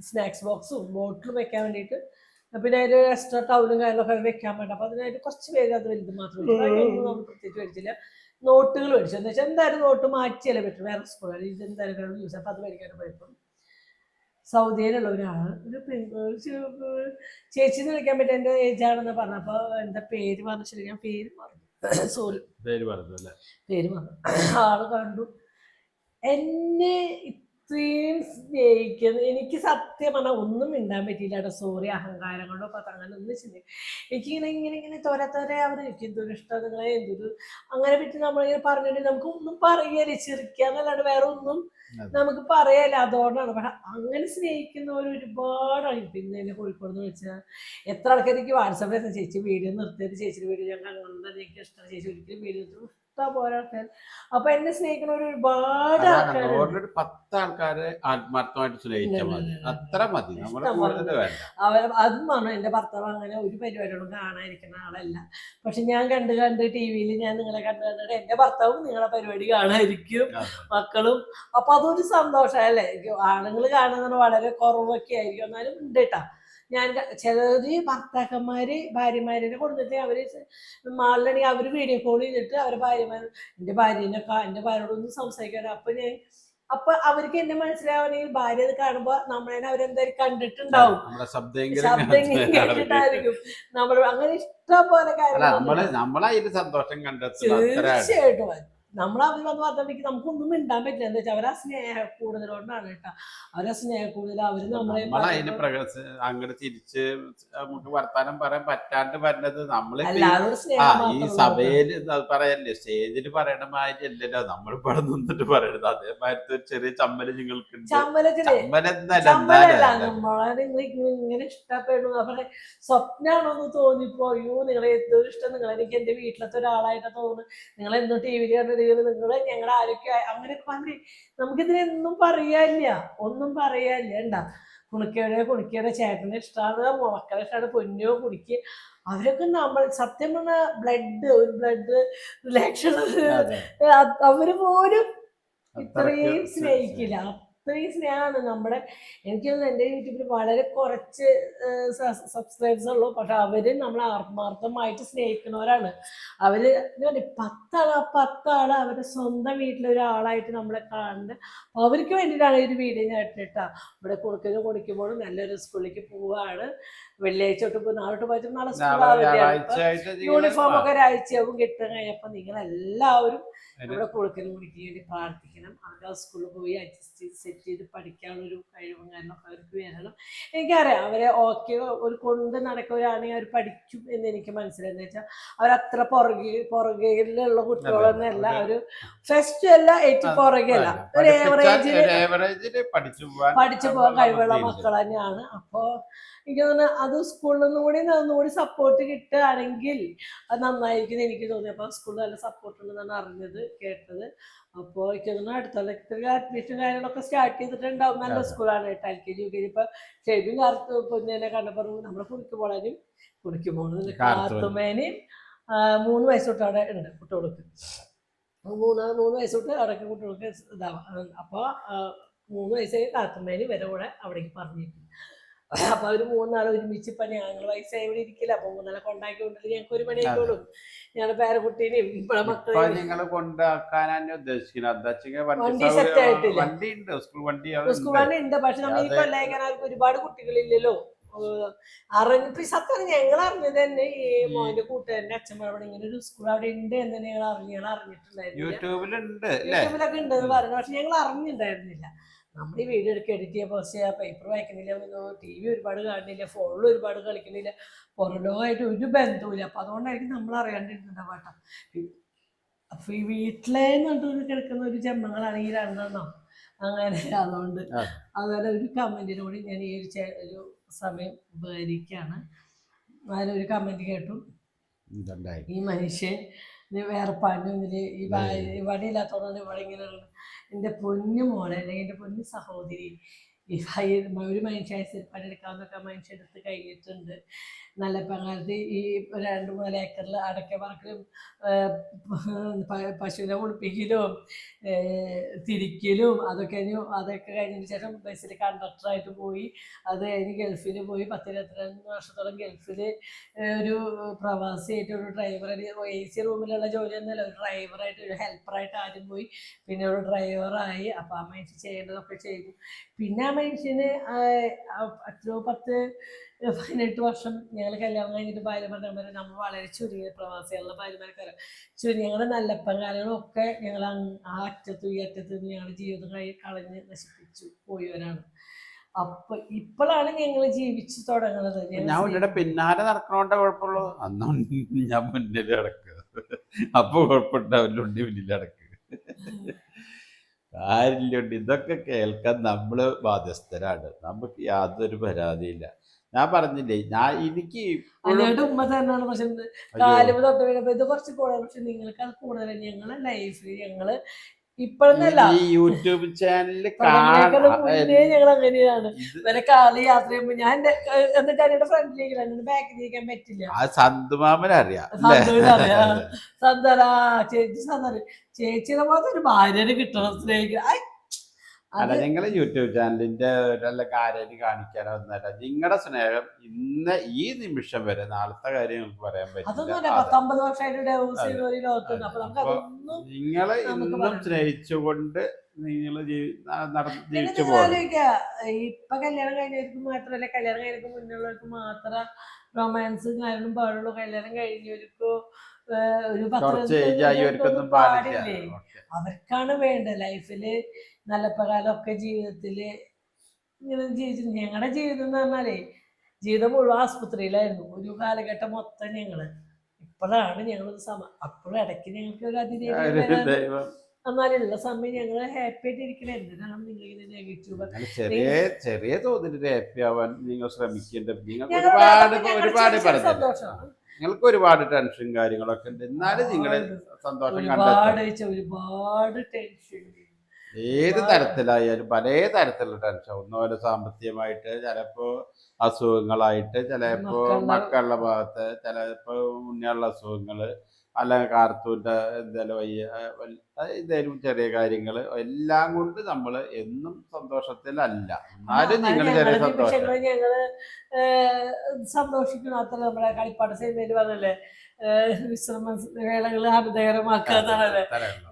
സ്നാക്സ് ബോക്സും ബോട്ടിലും വെക്കാൻ വേണ്ടിയിട്ട്. പിന്നെ അതിൽ എക്സ്ട്രാ ടൗലും കാര്യങ്ങളൊക്കെ വെക്കാൻ വേണ്ട. അപ്പം അതിനായിട്ട് കുറച്ച് പേര് അത് വലുത് മാത്രമേ ഉള്ളൂ. ബാക്കിയൊന്നും നമ്മൾ പ്രത്യേകിച്ച് മേടിച്ചില്ല. നോട്ടുകൾ മേടിച്ചു. എന്ന് വെച്ചാൽ എന്തായാലും നോട്ട് മാറ്റിയല്ലേ പറ്റും. വേറെ സ്കൂളിൽ ഇത് എന്തായാലും യൂസ് അപ്പം അത് മേടിക്കാനും പറ്റും. സൗദിയിലുള്ള ഒരാൾ ഒരു പെൺ ഒരു ചെ- ചേച്ചി എന്ന് വിളിക്കാൻ പറ്റിയ എന്റെ ഏജാണെന്ന് പറഞ്ഞപ്പോൾ എന്താ പേര് പറഞ്ഞു ശരി ഞാൻ പേര് പറഞ്ഞു സോറി [COUGHS] പേര് പറഞ്ഞു പേര് പറഞ്ഞു ആൾ കണ്ടു. എന്നെ ഇത്രയും സ്നേഹിക്കുന്നു എനിക്ക് സത്യം പറഞ്ഞാൽ ഒന്നും മിണ്ടാൻ പറ്റിയില്ല കേട്ടോ. സോറി അഹങ്കാരം കൊണ്ടോ പത്ത് അങ്ങനെ ഒന്നും ചിന്തിക്കും എനിക്കിങ്ങനെ ഇങ്ങനെ ഇങ്ങനെ തോര തോര അവർ എന്തൊരു ഇഷ്ടം നിങ്ങളെ എന്തൊരു അങ്ങനെ പറ്റി നമ്മളിങ്ങനെ പറഞ്ഞിട്ട് നമുക്ക് ഒന്നും പറയല്ലേ ചിരിക്കുക എന്നല്ലാണ്ട് വേറെ ഒന്നും നമുക്ക് പറയാല്ല അതുകൊണ്ടാണ്. പക്ഷെ അങ്ങനെ സ്നേഹിക്കുന്നവർ ഒരുപാടാണ് പിന്നെ എന്നെ കോഴിക്കോട് എന്ന് വെച്ചാൽ എത്ര ആൾക്കാർ എനിക്ക് വാട്സാപ്പിൽ ചേച്ചി വീഡിയോ നിർത്തിയത്. ചേച്ചിയുടെ വീഡിയോ ഞാൻ കണ്ടുകൊണ്ട് എനിക്ക് ഇഷ്ടം. ചേച്ചി ഒരിക്കലും വീഡിയോ പോലെ ആൾക്കാർ അപ്പൊ എന്നെ സ്നേഹിക്കുന്നവർ ഒരുപാട് ആൾക്കാർ പത്ത് ആൾക്കാരെ ആത്മാർത്ഥമായിട്ട് സ്നേഹിച്ചാൽ മതി. അത്ര മതി. അവർ അതും പറഞ്ഞു എന്റെ ഭർത്താവ് അങ്ങനെ ഒരു പരിപാടിയോടും കാണാതിരിക്കുന്ന ആളല്ല. പക്ഷെ ഞാൻ കണ്ട് കണ്ട് ടി വിയിൽ ഞാൻ നിങ്ങളെ കണ്ട് കണ്ടിട്ട് എന്റെ ഭർത്താവും നിങ്ങളെ പരിപാടി കാണാതിരിക്കും മക്കളും. അപ്പൊ അതൊരു സന്തോഷമല്ലേ ആണുങ്ങൾ കാണുന്നത് വളരെ കുറവൊക്കെ ആയിരിക്കും. എന്നാലും ഉണ്ട് കേട്ടാ ഞാൻ ചിലത് ചിലര് ഭർത്താക്കന്മാര് ഭാര്യമാരെ കൊടുത്തിട്ട് അവർ മാളിലാണെങ്കിൽ അവർ വീഡിയോ കോൾ ചെയ്തിട്ട് അവരെ ഭാര്യമാർ എന്റെ ഭാര്യനെ കാ- എന്റെ ഭാര്യയോടൊന്നും സംസാരിക്കാറ് അപ്പൊ ഞാൻ അപ്പൊ അവർക്ക് എന്നെ മനസ്സിലാവണമെങ്കിൽ ഭാര്യ അത് കാണുമ്പോ നമ്മളെ അവരെന്തായാലും കണ്ടിട്ടുണ്ടാവും. കേട്ടിട്ടായിരിക്കും. നമ്മൾ അങ്ങനെ ഇഷ്ടം പോലെ കാര്യങ്ങൾ നമ്മൾ സന്തോഷം അത്രയാണ്. തീർച്ചയായിട്ടും. നമ്മൾ അവർ വന്ന് പറഞ്ഞപ്പോഴേക്ക് നമുക്കൊന്നും മിണ്ടാൻ പറ്റില്ല. എന്താ വെച്ചാൽ അവരാ സ്നേഹ കൂടുതലോണ്ടാണ് കേട്ടോ. അവരാ സ്നേഹ കൂടുതൽ അവർ നമ്മളെ അങ്ങോട്ട് തിരിച്ച് നമുക്ക് വർത്താനം പറയാൻ പറ്റാണ്ട് വരുന്നത് നമ്മൾ ഈ. സഭയിൽ പറയല്ലേ സ്റ്റേജിൽ പറയണ മാതിരി അല്ലല്ലോ. നമ്മൾ ഇവിടെ നിന്നിട്ട് പറയണത്. അതേമാതിരി ഒരു ചെറിയ ചമ്മൽ നിങ്ങൾക്ക് നമ്മളെ ഇങ്ങനെ ഇഷ്ടപ്പെടുന്നു. അവരുടെ സ്വപ്നാണോന്ന് തോന്നിപ്പോ അയ്യോ നിങ്ങളെ എന്തൊരു ഇഷ്ടം നിങ്ങൾ എനിക്ക് എന്റെ വീട്ടിലത്തെ ഒരാളായിട്ട് തോന്നുന്നു. നിങ്ങൾ എന്നും ടി വിയിൽ കണ്ടിട്ട് നിങ്ങൾ ഞങ്ങളുടെ ആരൊക്കെ അങ്ങനെയൊക്കെ പറഞ്ഞ് നമുക്കിതിനൊന്നും പറയാനില്ല. ഒന്നും പറയാനില്ല എന്താ കുണിക്കയുടെ കുണിക്കയുടെ ചേട്ടനെ ഇഷ്ടമാണ് മക്കളെ ഇഷ്ടമാണ് പൊന്നോ കുടിക്ക് അവരൊക്കെ നമ്മൾ സത്യം പറഞ്ഞ ബ്ലഡ് ഒരു ബ്ലഡ് റിലേഷൻ. അവർ പോലും ഇത്രയും സ്നേഹിക്കില്ല. അത്രയും സ്നേഹമാണ് നമ്മുടെ. എനിക്ക് തോന്നുന്നു എന്റെ യൂട്യൂബിൽ വളരെ കുറച്ച് സബ്സ്ക്രൈബേഴ്സ് ഉള്ളൂ. പക്ഷെ അവർ നമ്മളെ ആത്മാർത്ഥമായിട്ട് സ്നേഹിക്കുന്നവരാണ്. പറഞ്ഞില്ലേ, പത്താൾ ആ പത്താൾ അവരുടെ സ്വന്തം വീട്ടിലെ ഒരാളായിട്ട് നമ്മളെ കാണുന്നത്. അപ്പൊ അവർക്ക് വേണ്ടിയിട്ടാണ് ഒരു വീഡിയോ ഞാൻ ഇട്ടിട്ടാ. ഇവിടെ കൊടുക്കുന്ന കുളിക്കുമ്പോഴും നല്ലൊരു സ്കൂളിലേക്ക് പോവാണ്. വെള്ളിയാഴ്ച തൊട്ട് പോ- നാളെ തൊട്ട് പോയിട്ട് നാളെ നിങ്ങൾ യൂണിഫോം ഒക്കെ ഒരാഴ്ചയാവും കിട്ടാൻ കഴിഞ്ഞപ്പോൾ നിങ്ങൾ എല്ലാവരും നമ്മുടെ കൊടുക്കലും മുടിക്ക് വേണ്ടി പ്രാർത്ഥിക്കണം. അവരുടെ സ്കൂളിൽ പോയി അഡ്ജസ്റ്റ് ചെയ്ത് സെറ്റ് ചെയ്ത് പഠിക്കാനുള്ളൊരു കഴിവും കാരണമൊക്കെ അവർക്ക് വരണം എനിക്കറിയാം അവരെ ഓക്കെ ഒരു കൊണ്ട് നടക്കുകയാണെങ്കിൽ അവർ പഠിക്കും എന്ന് എനിക്ക് മനസ്സിലായി. എന്ന് വെച്ചാൽ അവരത്ര പുറകെ പുറകിലുള്ള കുട്ടികളൊന്നല്ല. ഒരു ഫസ്റ്റ് അല്ല ഏറ്റവും പുറകെയല്ല ഒരു ഏവറേജിൽ പഠിച്ചു പോകാൻ കഴിവുള്ള മക്കൾ തന്നെയാണ്. അപ്പോൾ എനിക്ക് തോന്നുന്നു അത് സ്കൂളിൽ നിന്നും കൂടി ഒന്നുകൂടി സപ്പോർട്ട് കിട്ടുകയാണെങ്കിൽ അത് നന്നായിരിക്കും എനിക്ക് തോന്നി. അപ്പോൾ സ്കൂളിൽ നല്ല സപ്പോർട്ട് ഉണ്ടെന്നാണ് അറിഞ്ഞത് കേട്ടത്. അപ്പോൾ എനിക്ക് തോന്നുന്നു അടുത്ത കൊല്ലത്തിൽ അഡ്മിഷൻ കാര്യങ്ങളൊക്കെ സ്റ്റാർട്ട് ചെയ്തിട്ടുണ്ടാവും. നല്ല സ്കൂളാണ് കേട്ടോ L K G U K G ഇപ്പം ഷെബിയും കാർത്ത് പൊന്നിനെ കണ്ടപ്പോൾ നമ്മുടെ കുണിക്ക് പോളനും പോകുന്നത്. കാർത്തുമേനെയും മൂന്ന് വയസ്സ് തൊട്ട് അവിടെ ഉണ്ട് കുട്ടികൾക്ക്. മൂന്ന് മൂന്ന് വയസ്സ് തൊട്ട് അവിടെ കുട്ടികൾക്ക് ഇതാവാം അപ്പോൾ മൂന്ന് വയസ്സായി കാത്തുമ്മേന് വരെ കൂടെ അവിടേക്ക് പറഞ്ഞിരിക്കും അപ്പൊ അവർ മൂന്നാൾ ഒരുമിച്ച് ഇപ്പൊ ഞങ്ങൾ വയസ്സായി ഇവിടെ ഇരിക്കില്ല അപ്പൊ മൂന്നാളെ കൊണ്ടാക്കി കൊണ്ടിട്ട് ഞങ്ങൾക്ക് ഒരു മണിയായിക്കോളും ഞങ്ങളുടെ പേരക്കുട്ടീനെയും ഇപ്പഴെ ഇപ്പൊ മക്കളെയും നിങ്ങൾ കൊണ്ടാക്കാനാണ് ഉദ്ദേശിക്കുന്നത് എന്താ വണ്ടി വണ്ടി ആയിട്ടില്ല. വണ്ടി ഉണ്ട് സ്കൂൾ വണ്ടി അവിടെ സ്കൂൾ ഉണ്ട്. വണ്ടി ഉണ്ട്. പക്ഷെ നമ്മൾ ഈ അതെ. കൊല്ലം അവർക്ക് ഒരുപാട് കുട്ടികളില്ലല്ലോ. ഏഹ് സത്യം ഞങ്ങൾ അറിഞ്ഞത് തന്നെ ഈ മോന്റെ കൂട്ടുകാരന്റെ അച്ഛൻ അവിടെ ഇങ്ങനെ ഒരു സ്കൂൾ അവിടെ ഉണ്ട് എന്ന് തന്നെ ഞങ്ങൾ അറിഞ്ഞു. ഞങ്ങൾ യൂട്യൂബിലുണ്ട് അല്ലേ? യൂട്യൂബിലൊക്കെ ഉണ്ടെന്ന് പറഞ്ഞു. പക്ഷെ ഞങ്ങൾ അറിഞ്ഞിട്ടുണ്ടായിരുന്നില്ല. നമ്മൾ ഈ വീഡിയോ എടുക്കുക എഡിറ്റ് ചെയ്യുക പോസ്റ്റ് ചെയ്യുക പേപ്പർ വായിക്കുന്നില്ല ടി വി ഒരുപാട് കാണുന്നില്ല ഫോണിൽ ഒരുപാട് കളിക്കുന്നില്ല പുറലോകമായിട്ട് ഒരു ബന്ധവുമില്ല. അപ്പം അതുകൊണ്ടായിരിക്കും നമ്മൾ അറിയാണ്ടിരുന്നുണ്ടാവും കേട്ടോ അപ്പൊ ഈ വീട്ടിലെ നട്ടു കിടക്കുന്ന ഒരു ജന്മങ്ങളാണ് ഈ രണ്ടെണ്ണം. അങ്ങനെ അതുകൊണ്ട്. അതുപോലെ ഒരു കമന്റിനോട് ഞാൻ ഈ ഒരു ഒരു സമയം ഉപകരിക്കുകയാണ് ഒരു കമന്റ് കേട്ടു. ഈ മനുഷ്യൻ ഇത് വേറെ പണിയൊന്നുമില്ല ഈ വടിയില്ലാത്തതുകൊണ്ടാണ് ഇവിടെ ഇങ്ങനെ എന്റെ പൊന്നു മോളെ അല്ലെങ്കിൽ എന്റെ പൊന്നു സഹോദരി. ഈ ഒരു മനുഷ്യ പണിയെടുക്കാവുന്നൊക്കെ മനുഷ്യ എടുത്ത് കഴിഞ്ഞിട്ടുണ്ട്. നല്ല പങ്കാലത്ത് ഈ രണ്ട് മൂന്ന് ഏക്കറിൽ അടക്ക പറക്കലും പശുവിനെ കുളിപ്പിക്കലും തിരിക്കലും അതൊക്കെ കഴിഞ്ഞു അതൊക്കെ കഴിഞ്ഞതിന് ശേഷം ബസ്സിൽ കണ്ടക്ടറായിട്ട് പോയി. അത് കഴിഞ്ഞ് ഗൾഫിൽ പോയി പത്തിരുപത്തിരണ്ട് വർഷത്തോളം ഗൾഫിൽ ഒരു പ്രവാസിയായിട്ട് ഒരു ഡ്രൈവറായിട്ട് എ സി റൂമിലുള്ള ജോലി ഒന്നുമല്ല ഒരു ഡ്രൈവറായിട്ട് ഒരു ഹെൽപ്പറായിട്ട് ആദ്യം പോയി. പിന്നെ ഒരു ഡ്രൈവറായി അപ്പം മനുഷ്യൻ ചെയ്യേണ്ടതൊക്കെ ചെയ്തു. പിന്നെ മനുഷ്യന് അത്രയോ പത്ത് പതിനെട്ട് വർഷം ഞങ്ങൾ കല്യാണം കഴിഞ്ഞിട്ട് ഭാര്യമാരുടെ വരെ നമ്മൾ വളരെ ചുരുങ്ങിയ പ്രവാസികളുടെ ഭാര്യമാർക്ക് ചുരുങ്ങി ഞങ്ങളുടെ നല്ലപ്പൻ കാലങ്ങളൊക്കെ ഞങ്ങൾ ആ അറ്റത്തും ഈ അറ്റത്തും ഞങ്ങളുടെ ജീവിതം കളഞ്ഞ് നശിപ്പിച്ചു പോയവരാണ്. അപ്പൊ ഇപ്പോഴാണ് ഞങ്ങൾ ജീവിച്ചു തുടങ്ങുന്നത് ഞാൻ ഉന്നയുടെ പിന്നാലെ നടക്കണോണ്ട കുഴപ്പമുള്ളൂ. അന്നും ഞാൻ മുന്നിൽ നടക്കുക അപ്പൊ കുഴപ്പമുണ്ടാവില്ല ഉണ്ടി മുന്നിൽ നടക്കുക [LAUGHS] കാര്യമില്ലുണ്ട് ഇതൊക്കെ കേൾക്കാൻ നമ്മൾ ബാധ്യസ്ഥരാണ്. നമുക്ക് യാതൊരു പരാതിയില്ല. ഞാൻ പറഞ്ഞില്ലേ ഞാൻ എനിക്ക് ഉമ്മ തന്നെയാണ് പക്ഷെ അയ്യോ, കാലും തൊട്ട് വീണപ്പോ ഇത് കുറച്ച് കൂടുതൽ പക്ഷെ നിങ്ങൾക്ക് അത് കൂടുതൽ ഞങ്ങളെ ലൈഫ് ഞങ്ങൾ ഇപ്പോഴെന്നല്ല. ഈ യൂട്യൂബ് ചാനലിൽ മുന്നേ ഞങ്ങൾ അങ്ങനെയാണ് ഇവരെ കാൽ യാത്ര ചെയ്യുമ്പോ ഞാൻ എന്നിട്ട് എന്റെ ഫ്രണ്ടിലേക്ക് എന്റെ ബാക്കിൽ ഇരിക്കാൻ പറ്റില്ല. ആ സന്തുമാമനറിയാം സന്തുവിനറിയാം. സന്തരാ ചേച്ചി സന്തര ചേച്ചിയുടെ പോലത്തെ ഒരു ഭാര്യനെ കിട്ടണം സ്നേഹിക്കുക ഐ, അല്ല നിങ്ങൾ യൂട്യൂബ് ചാനലിന്റെ വല്ല കാര്യം കാണിക്കാനോ ഒന്നല്ല നിങ്ങളുടെ സ്നേഹം ഇന്ന് ഈ നിമിഷം വരെ നാളത്തെ കാര്യം നിങ്ങൾക്ക് പറയാൻ പറ്റില്ല. നിങ്ങളെ ഇന്നും സ്നേഹിച്ചുകൊണ്ട് നിങ്ങൾ ജീവിച്ചു ഇപ്പൊ കല്യാണം കഴിഞ്ഞവർക്ക് മാത്രമല്ല കല്യാണം കഴിഞ്ഞ മുന്നുള്ളവർക്ക് മാത്രം റൊമാൻസും കാര്യങ്ങളും പാടുള്ളൂ. കല്യാണം കഴിഞ്ഞവർക്കോ ഒരു പത്ത് പാടില്ല. അവർക്കാണ് വേണ്ട ലൈഫിൽ നല്ല പ്രകാരമൊക്കെ ജീവിതത്തിൽ ഇങ്ങനെ ജീവിച്ചു ഞങ്ങളുടെ ജീവിതം എന്ന് പറഞ്ഞാലേ ജീവിതം മുഴുവൻ ആസ്പത്രിയിലായിരുന്നു. ഒരു കാലഘട്ടം മൊത്തം ഞങ്ങൾ. ഇപ്പോഴാണ് ഞങ്ങൾ സമ അപ്പോഴും ഇടയ്ക്ക് ഞങ്ങൾക്ക് ഒരു അതിഥി എന്നാലുള്ള സമയം ഞങ്ങൾ ഹാപ്പി ആയിട്ട് ഇരിക്കണേ എന്തിനാണ് നിങ്ങൾ ഇങ്ങനെ നെഗറ്റീവ് ചെറിയ ചെറിയ തോതിൽ ഹാപ്പി ആവാൻ നിങ്ങൾ ശ്രമിക്കേണ്ട. നിങ്ങൾ ഒരുപാട് ഒരുപാട് സന്തോഷമാണ്. നിങ്ങൾക്ക് ഒരുപാട് ടെൻഷൻ കാര്യങ്ങളൊക്കെ ഉണ്ട്. എന്നാലും നിങ്ങൾ സന്തോഷം ഒരുപാട് കണ്ടെത്തും ഒരുപാട് ടെൻഷൻ. ഏത് തരത്തിലായാലും പല തരത്തിലുള്ള ടെൻഷൻ ഒന്നുപോലെ സാമ്പത്തികമായിട്ട് ചിലപ്പോ അസുഖങ്ങളായിട്ട് ചിലപ്പോ മക്കളുടെ- ഭാഗത്ത് ചിലപ്പോ ഉണ്ണിയുള്ള അസുഖങ്ങൾ അല്ലെങ്കിൽ കാർത്തൂന്റെ എന്തെങ്കിലും വയ്യ വല്ല- ചെറിയ കാര്യങ്ങൾ എല്ലാം കൊണ്ട് നമ്മൾ എന്നും സന്തോഷത്തിലല്ല. ആരും നിങ്ങൾ ചെറിയ സന്തോഷം. ഞങ്ങൾ സന്തോഷിക്കണം അത്ര നമ്മളെ കളിപ്പാട്ട സിനിമയിൽ പറഞ്ഞല്ലേ വിശ്രമ വേളകൾ.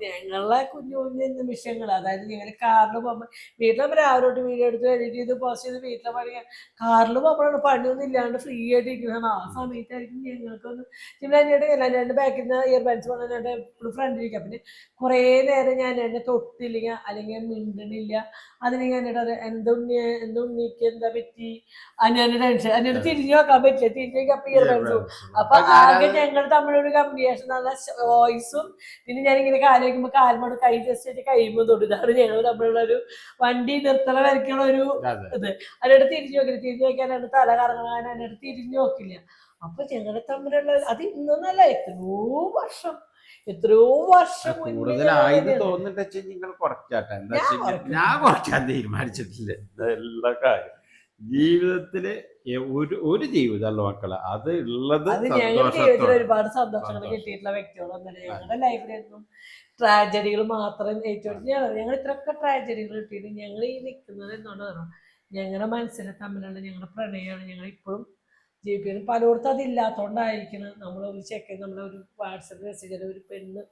ഞങ്ങളെ കുഞ്ഞു കുഞ്ഞു നിമിഷങ്ങൾ അതായത് ഞങ്ങൾ കാറിൽ പോകുമ്പോൾ വീട്ടിൽ രാവിലെ ആരോട്ട് വീഡിയോ എടുത്ത് എഡിറ്റ് ചെയ്ത് പോസ്റ്റ് ചെയ്ത് വീട്ടിലെ പണി കാറിൽ പോകുമ്പോഴാണ് പണിയൊന്നും ഇല്ലാണ്ട് ഫ്രീ ആയിട്ട് ഇരിക്കുന്നത് ആ സമയത്തായിരിക്കും ഞങ്ങൾക്കൊന്ന്. ചിമ്മിലാഞ്ഞേട്ട് എല്ലാഞ്ഞാണ്ട് ബാക്കിൽ നിന്ന് ഇയർ ബാൻസ് വന്നിട്ട് എപ്പോഴും ഫ്രണ്ടിലിരിക്കാം പിന്നെ കുറേ നേരം ഞാൻ എന്നെ തൊട്ടില്ല അല്ലെങ്കിൽ മിണ്ടണില്ല. അതിന് ഞാൻ എന്തുണ്ണി എന്തുണ്ണിക്ക് എന്താ പറ്റി? അന്യാണ് ടെൻഷൻ അതിനോട് തിരിഞ്ഞു നോക്കാൻ പറ്റില്ല. തിരിഞ്ഞു നോക്കി അപ്പൊ ആകെ ഞങ്ങൾ തമ്മിലൊരു കമ്മ്യൂണിക്കേഷൻ നല്ല വോയിസും പിന്നെ ഞാൻ ഇങ്ങനെ കാൽ വയ്ക്കുമ്പോ കാൽമോട് കൈ ജസ്റ്റ് കഴിയുമ്പോൾ ഇതാണ് ഞങ്ങൾ തമ്മിലുള്ള ഒരു വണ്ടി നിർത്തണ വരയ്ക്കുള്ള ഒരു ഇത്. അതിനോട് തിരിഞ്ഞു നോക്കില്ല. തിരിഞ്ഞു നോക്കിയാൽ തല കറങ്ങാൻ അതിനോട് തിരിഞ്ഞു നോക്കില്ല. അപ്പൊ ഞങ്ങൾ തമ്മിലുള്ള അത് ഇന്നൊന്നല്ല എത്രയോ വർഷം. എത്രയോ വർഷം കൂടുതലായത് തോന്നിട്ട് നിങ്ങൾ കുറച്ചാട്ടെ. എന്താ ഞാൻ കുറച്ചാൻ തീരുമാനിച്ചിട്ടില്ല. എല്ലാ കാര്യം. ജീവിതത്തിൽ ഒരു ഒരു ജീവിതമല്ല മക്കൾ. അത് ഉള്ളത് ഒരുപാട് സന്തോഷങ്ങൾ സന്തോഷം. കിട്ടിയിട്ടുള്ള വ്യക്തികളൊന്നും ഞങ്ങളുടെ ലൈഫിലായിരുന്നു ട്രാജഡികൾ മാത്രം ഏറ്റവും ഞങ്ങൾ ഇത്രയൊക്കെ ട്രാജഡികൾ കിട്ടിയിട്ട് ഞങ്ങൾ ഈ നിൽക്കുന്നത് എന്താണ് ഞങ്ങളുടെ മനസ്സിനെ തമ്മിലുള്ള ഞങ്ങളുടെ പ്രണയമാണ്. ഞങ്ങൾ ഇപ്പോഴും ജീവിക്കുന്നത് പലയിടത്തും അതില്ലാത്തതുകൊണ്ടായിരിക്കണം നമ്മൾ ഒരു ചെക്കൻ നമ്മളെ ഒരു വാട്സപ്പ് മെസ്സേജിൽ ഒരു പെണ്ണ്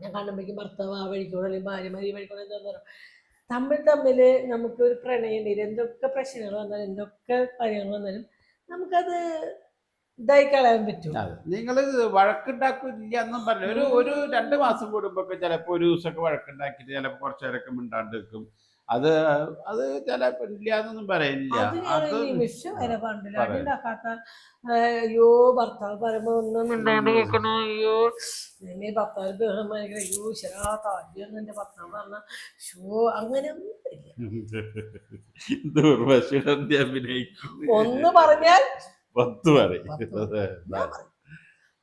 ഞാൻ കണ്ടുമ്പോഴേക്കും ഭർത്താവ് ആ വഴിക്കോട് അല്ലെങ്കിൽ ഭാര്യമാർ ഈ എന്താ പറയുക? തമ്മിൽ തമ്മിൽ നമുക്ക് ഒരു പ്രണയം ഉണ്ടെങ്കിൽ എന്തൊക്കെ പ്രശ്നങ്ങൾ വന്നാലും എന്തൊക്കെ കാര്യങ്ങൾ വന്നാലും നമുക്കത് ഇതായി കളയാൻ പറ്റും. നിങ്ങൾ വഴക്കുണ്ടാക്കില്ല എന്നും പറഞ്ഞു ഒരു ഒരു രണ്ട് മാസം കൂടുമ്പോ ചിലപ്പോ ഒരു ദിവസമൊക്കെ വഴക്കുണ്ടാക്കിയിട്ട് ചിലപ്പോ കുറച്ചു നേരമൊക്കെ മിണ്ടാണ്ട് നിൽക്കും. അത് അത് ചില ഇല്ലാന്നൊന്നും പറയില്ല. അത് അയ്യോ ഭർത്താവ് പറയുമ്പോ ഒന്നും മിണ്ടാണ്ട് കേൾക്കണ അയ്യോ എന്നെ ഭർത്താവ് ബഹളം ഭയങ്കര അയ്യോ ശരാ താല്യം എന്റെ ഭർത്താവ് പറഞ്ഞ ഷോ അങ്ങനെ ഒന്ന് പറഞ്ഞാൽ പത്ത് പറയും. ഞാൻ പറയും.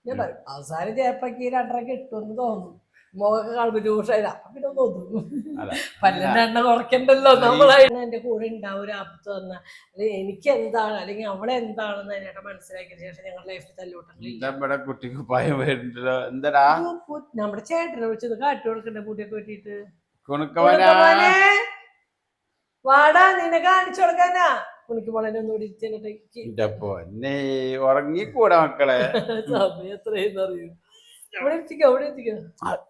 അവസാനം പറയും അവസാനം ചേപ്പയ്ക്ക് രണ്ടര കിട്ടുമെന്ന് തോന്നും മുഖമൊക്കെ കാണുമ്പോൾ രൂക്ഷായില്ല പിന്നെ അതെ. പല്ലിന്റെ എണ്ണ കുറയ്ക്കണ്ടല്ലോ നമ്മളായിരുന്നു എന്റെ കൂടെ ഉണ്ടാവും ഒരു ആപത്ത് വന്ന. അല്ലെങ്കിൽ എനിക്ക് എന്താണ്? അല്ലെങ്കിൽ അവളെ എന്താണെന്ന് അതിനായിട്ട് മനസ്സിലാക്കിയ ശേഷം ഞങ്ങളുടെ ലൈഫിൽ തല്ലുകൂട്ടങ്ങളില്ല കുട്ടിക്ക് ഭയം വരുന്നുണ്ടല്ലോ? എന്താടാ? അയ്യോ, പു- നമ്മുടെ ചേട്ടനെ വിളിച്ചത് കാട്ടി കൊടുക്കണ്ടേ കൂട്ടിയൊക്കെ വെട്ടിയിട്ട്? വാടാ നിന്നെ കാണിച്ചു കൊടുക്കാനാ. ഒന്നുകൂടി പൊന്നെ ഉറങ്ങിക്കൂടാ മക്കളെ. [LAUGHS] സമയം എത്രയെന്ന് അറിയൂ? അവിടെ എത്തിക്കോ അവിടെ എത്തിക്കോ.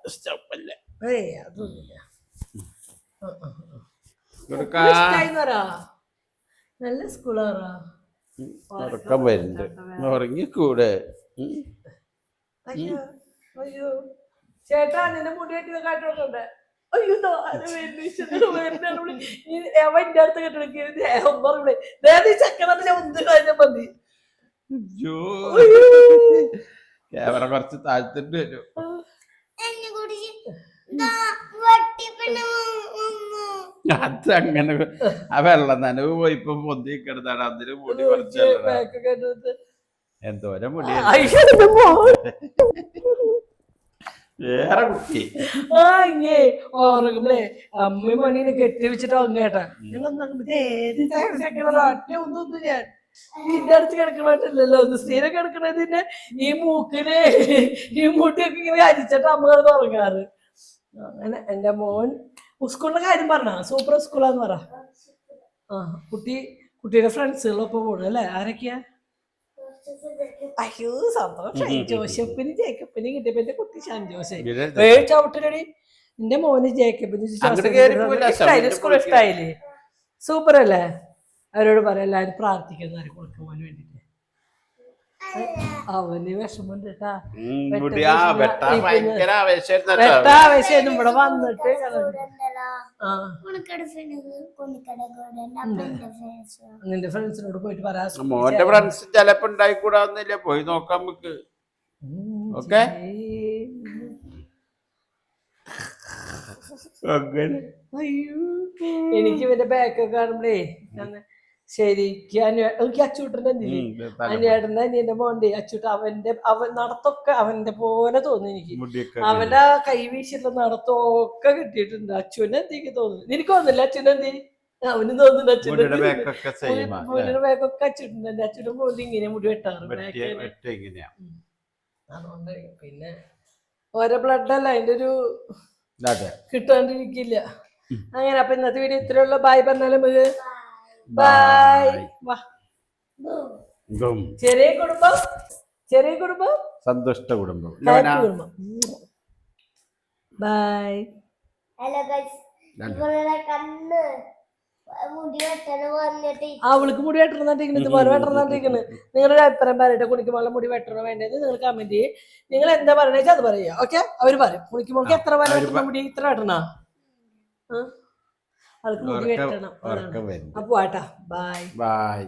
ഇഷ്ടമല്ലേ ഏയ് അതൊന്നുമില്ല. നല്ല സ്കൂളാറാ ഉറക്കം വരുന്നുണ്ട്. ഉറങ്ങിക്കൂടെ. അയ്യോ ചേട്ടാ നിന്നെ മുടി കെട്ടി കാട്ടി കൊടുക്കണ്ടേ അയ്യോ എന്റെ അടുത്ത് കെട്ടിടക്കരുത് ഒന്നറിവിടെ നേരെ ചക്കനത്ത് ഞാൻ മുന്തി കഴിഞ്ഞ മതി. ക്യാമറ കുറച്ച് താഴ്ത്തിട്ട് വരും. അത് അങ്ങനെ ആ വെള്ളം നനവ് പോയി ഇപ്പൊ പൊന്തി കിടന്നാണ്. അതിന് മുടി കുറച്ച്. എന്തോരം മുടി. വേറെ കുട്ടി. ആ ഇങ്ങേ ഓർക്കുമ്പളേ അമ്മയും മണീനെ കെട്ടി വെച്ചിട്ട് അങ്ങേട്ടാ ഞങ്ങൾ ഒന്നും ഞാൻ അടുത്ത് കിടക്കണല്ലോ സ്ഥിരം കിടക്കണതിന്റെ ഈ മൂക്കിന് ഈ മൂട്ടിയൊക്കെ ഇങ്ങനെ അരിച്ചിട്ട് അമ്മകൾ തുടങ്ങാറ് അങ്ങനെ എന്റെ മോൻ സ്കൂളിന്റെ കാര്യം പറഞ്ഞ? സൂപ്പർ സ്കൂളാന്ന് പറ. ആ കുട്ടി കുട്ടിയുടെ ഫ്രണ്ട്സുകളൊപ്പം പോണു അല്ലേ? ആരൊക്കെയാ? അയ്യോ സന്തോഷായി ജോസഫിന് ജേക്കബിന് കിട്ടിയപ്പോ എന്റെ കുട്ടി ഏഴ് ചവിട്ടലടി എന്റെ മോന് ജേക്കബിന് സ്കൂൾ ഇഷ്ടായില്ലേ? സൂപ്പർ അല്ലേ അവരോട് പറയാം എല്ലാവരും പ്രാർത്ഥിക്കുന്ന കൊടുക്കുവാൻ വേണ്ടിട്ട്. അവന് വിഷമമുണ്ട് കേട്ടാ. ഉം, വെട്ട മുടി ആ പ്രശ്നം വെട്ടാൻ ഈ പിന്നെ ഭയങ്കര ആവേശമായിരുന്നു കേട്ടോ. വെട്ടാവശ്യം ഇവിടെ വന്നിട്ട് നിന്റെ ഫ്രണ്ട്സിനോട് പോയിട്ട് പറയാം. മോന്റെ ഫ്രണ്ട്സ് ചിലപ്പോ ഉണ്ടായിക്കൂടാന്നില്ല? പോയി നോക്കാം നമുക്ക്. ഓക്കേ? എനിക്ക് ഇവന്റെ ബാക്കൊക്കെ കാണുമ്പോഴേ ഞാൻ ശരിക്കും അനു എനിക്ക് അച്ചൂട്ടന്റെ അനിയേട്ടന്റെ അനിയന്റെ മോണ്ടി അച്ചൂട്ട അവന്റെ അവൻ നടത്തൊക്കെ അവന്റെ പോലെ തോന്നി എനിക്ക്. അവന്റെ ആ കൈ വീശിയിട്ടുള്ള നടത്തൊക്കെ കിട്ടിയിട്ടുണ്ട്. അച്ഛനെ എന്തെനിക്ക് തോന്നുന്നു? നിനക്ക് തോന്നില്ല അച്ഛനെ എന്തേ? അവനും തോന്നുന്നു അച്ഛന്റെ ബാക്കൊക്കെ മുടിയുടെ ബാഗൊക്കെ അച്ഛട്ടുണ്ട് അച്ഛനും പോലും ഇങ്ങനെ മുടി വെട്ടാറ്. വെട്ടിയ ബാക്കിൽ. വെട്ട ഇങ്ങനെയാ. അതുകൊണ്ടായിരിക്കും പിന്നെ ഓരോ ബ്ലഡ് അല്ല അതിന്റെ ഒരു കിട്ടാണ്ടിരിക്കില്ല. അങ്ങനെ അപ്പൊ ഇന്നത്തെ വീഡിയോ ഇത്രയുള്ള ബായ് പറഞ്ഞാലും ചെറിയ കുടുംബം ചെറിയ കുടുംബം. സന്തുഷ്ട കുടുംബം. ബൈ അവൾക്ക് മുടി വെട്ടണമെന്നിരിക്കുന്നത് ഇതുപോലെ വെട്ടണമെന്നിരിക്കുന്നത് നിങ്ങളുടെ അഭിപ്രായം പറയട്ടെ. കുണിക്കുമ്പോൾ മുടി വെട്ടണോ വേണ്ടത് നിങ്ങൾ കമന്റ് ചെയ്യും. നിങ്ങൾ എന്താ പറയുന്നത് അത് പറയുക. ഓക്കെ അവർ പറയും. കുണിക്കുമ്പോൾ എത്ര വരെ മുടി? ഇത്ര വെട്ടണ? അവൾക്ക് മുടി വെട്ടണം. അപ്പൊ ആട്ടാ ബൈ. ബായ്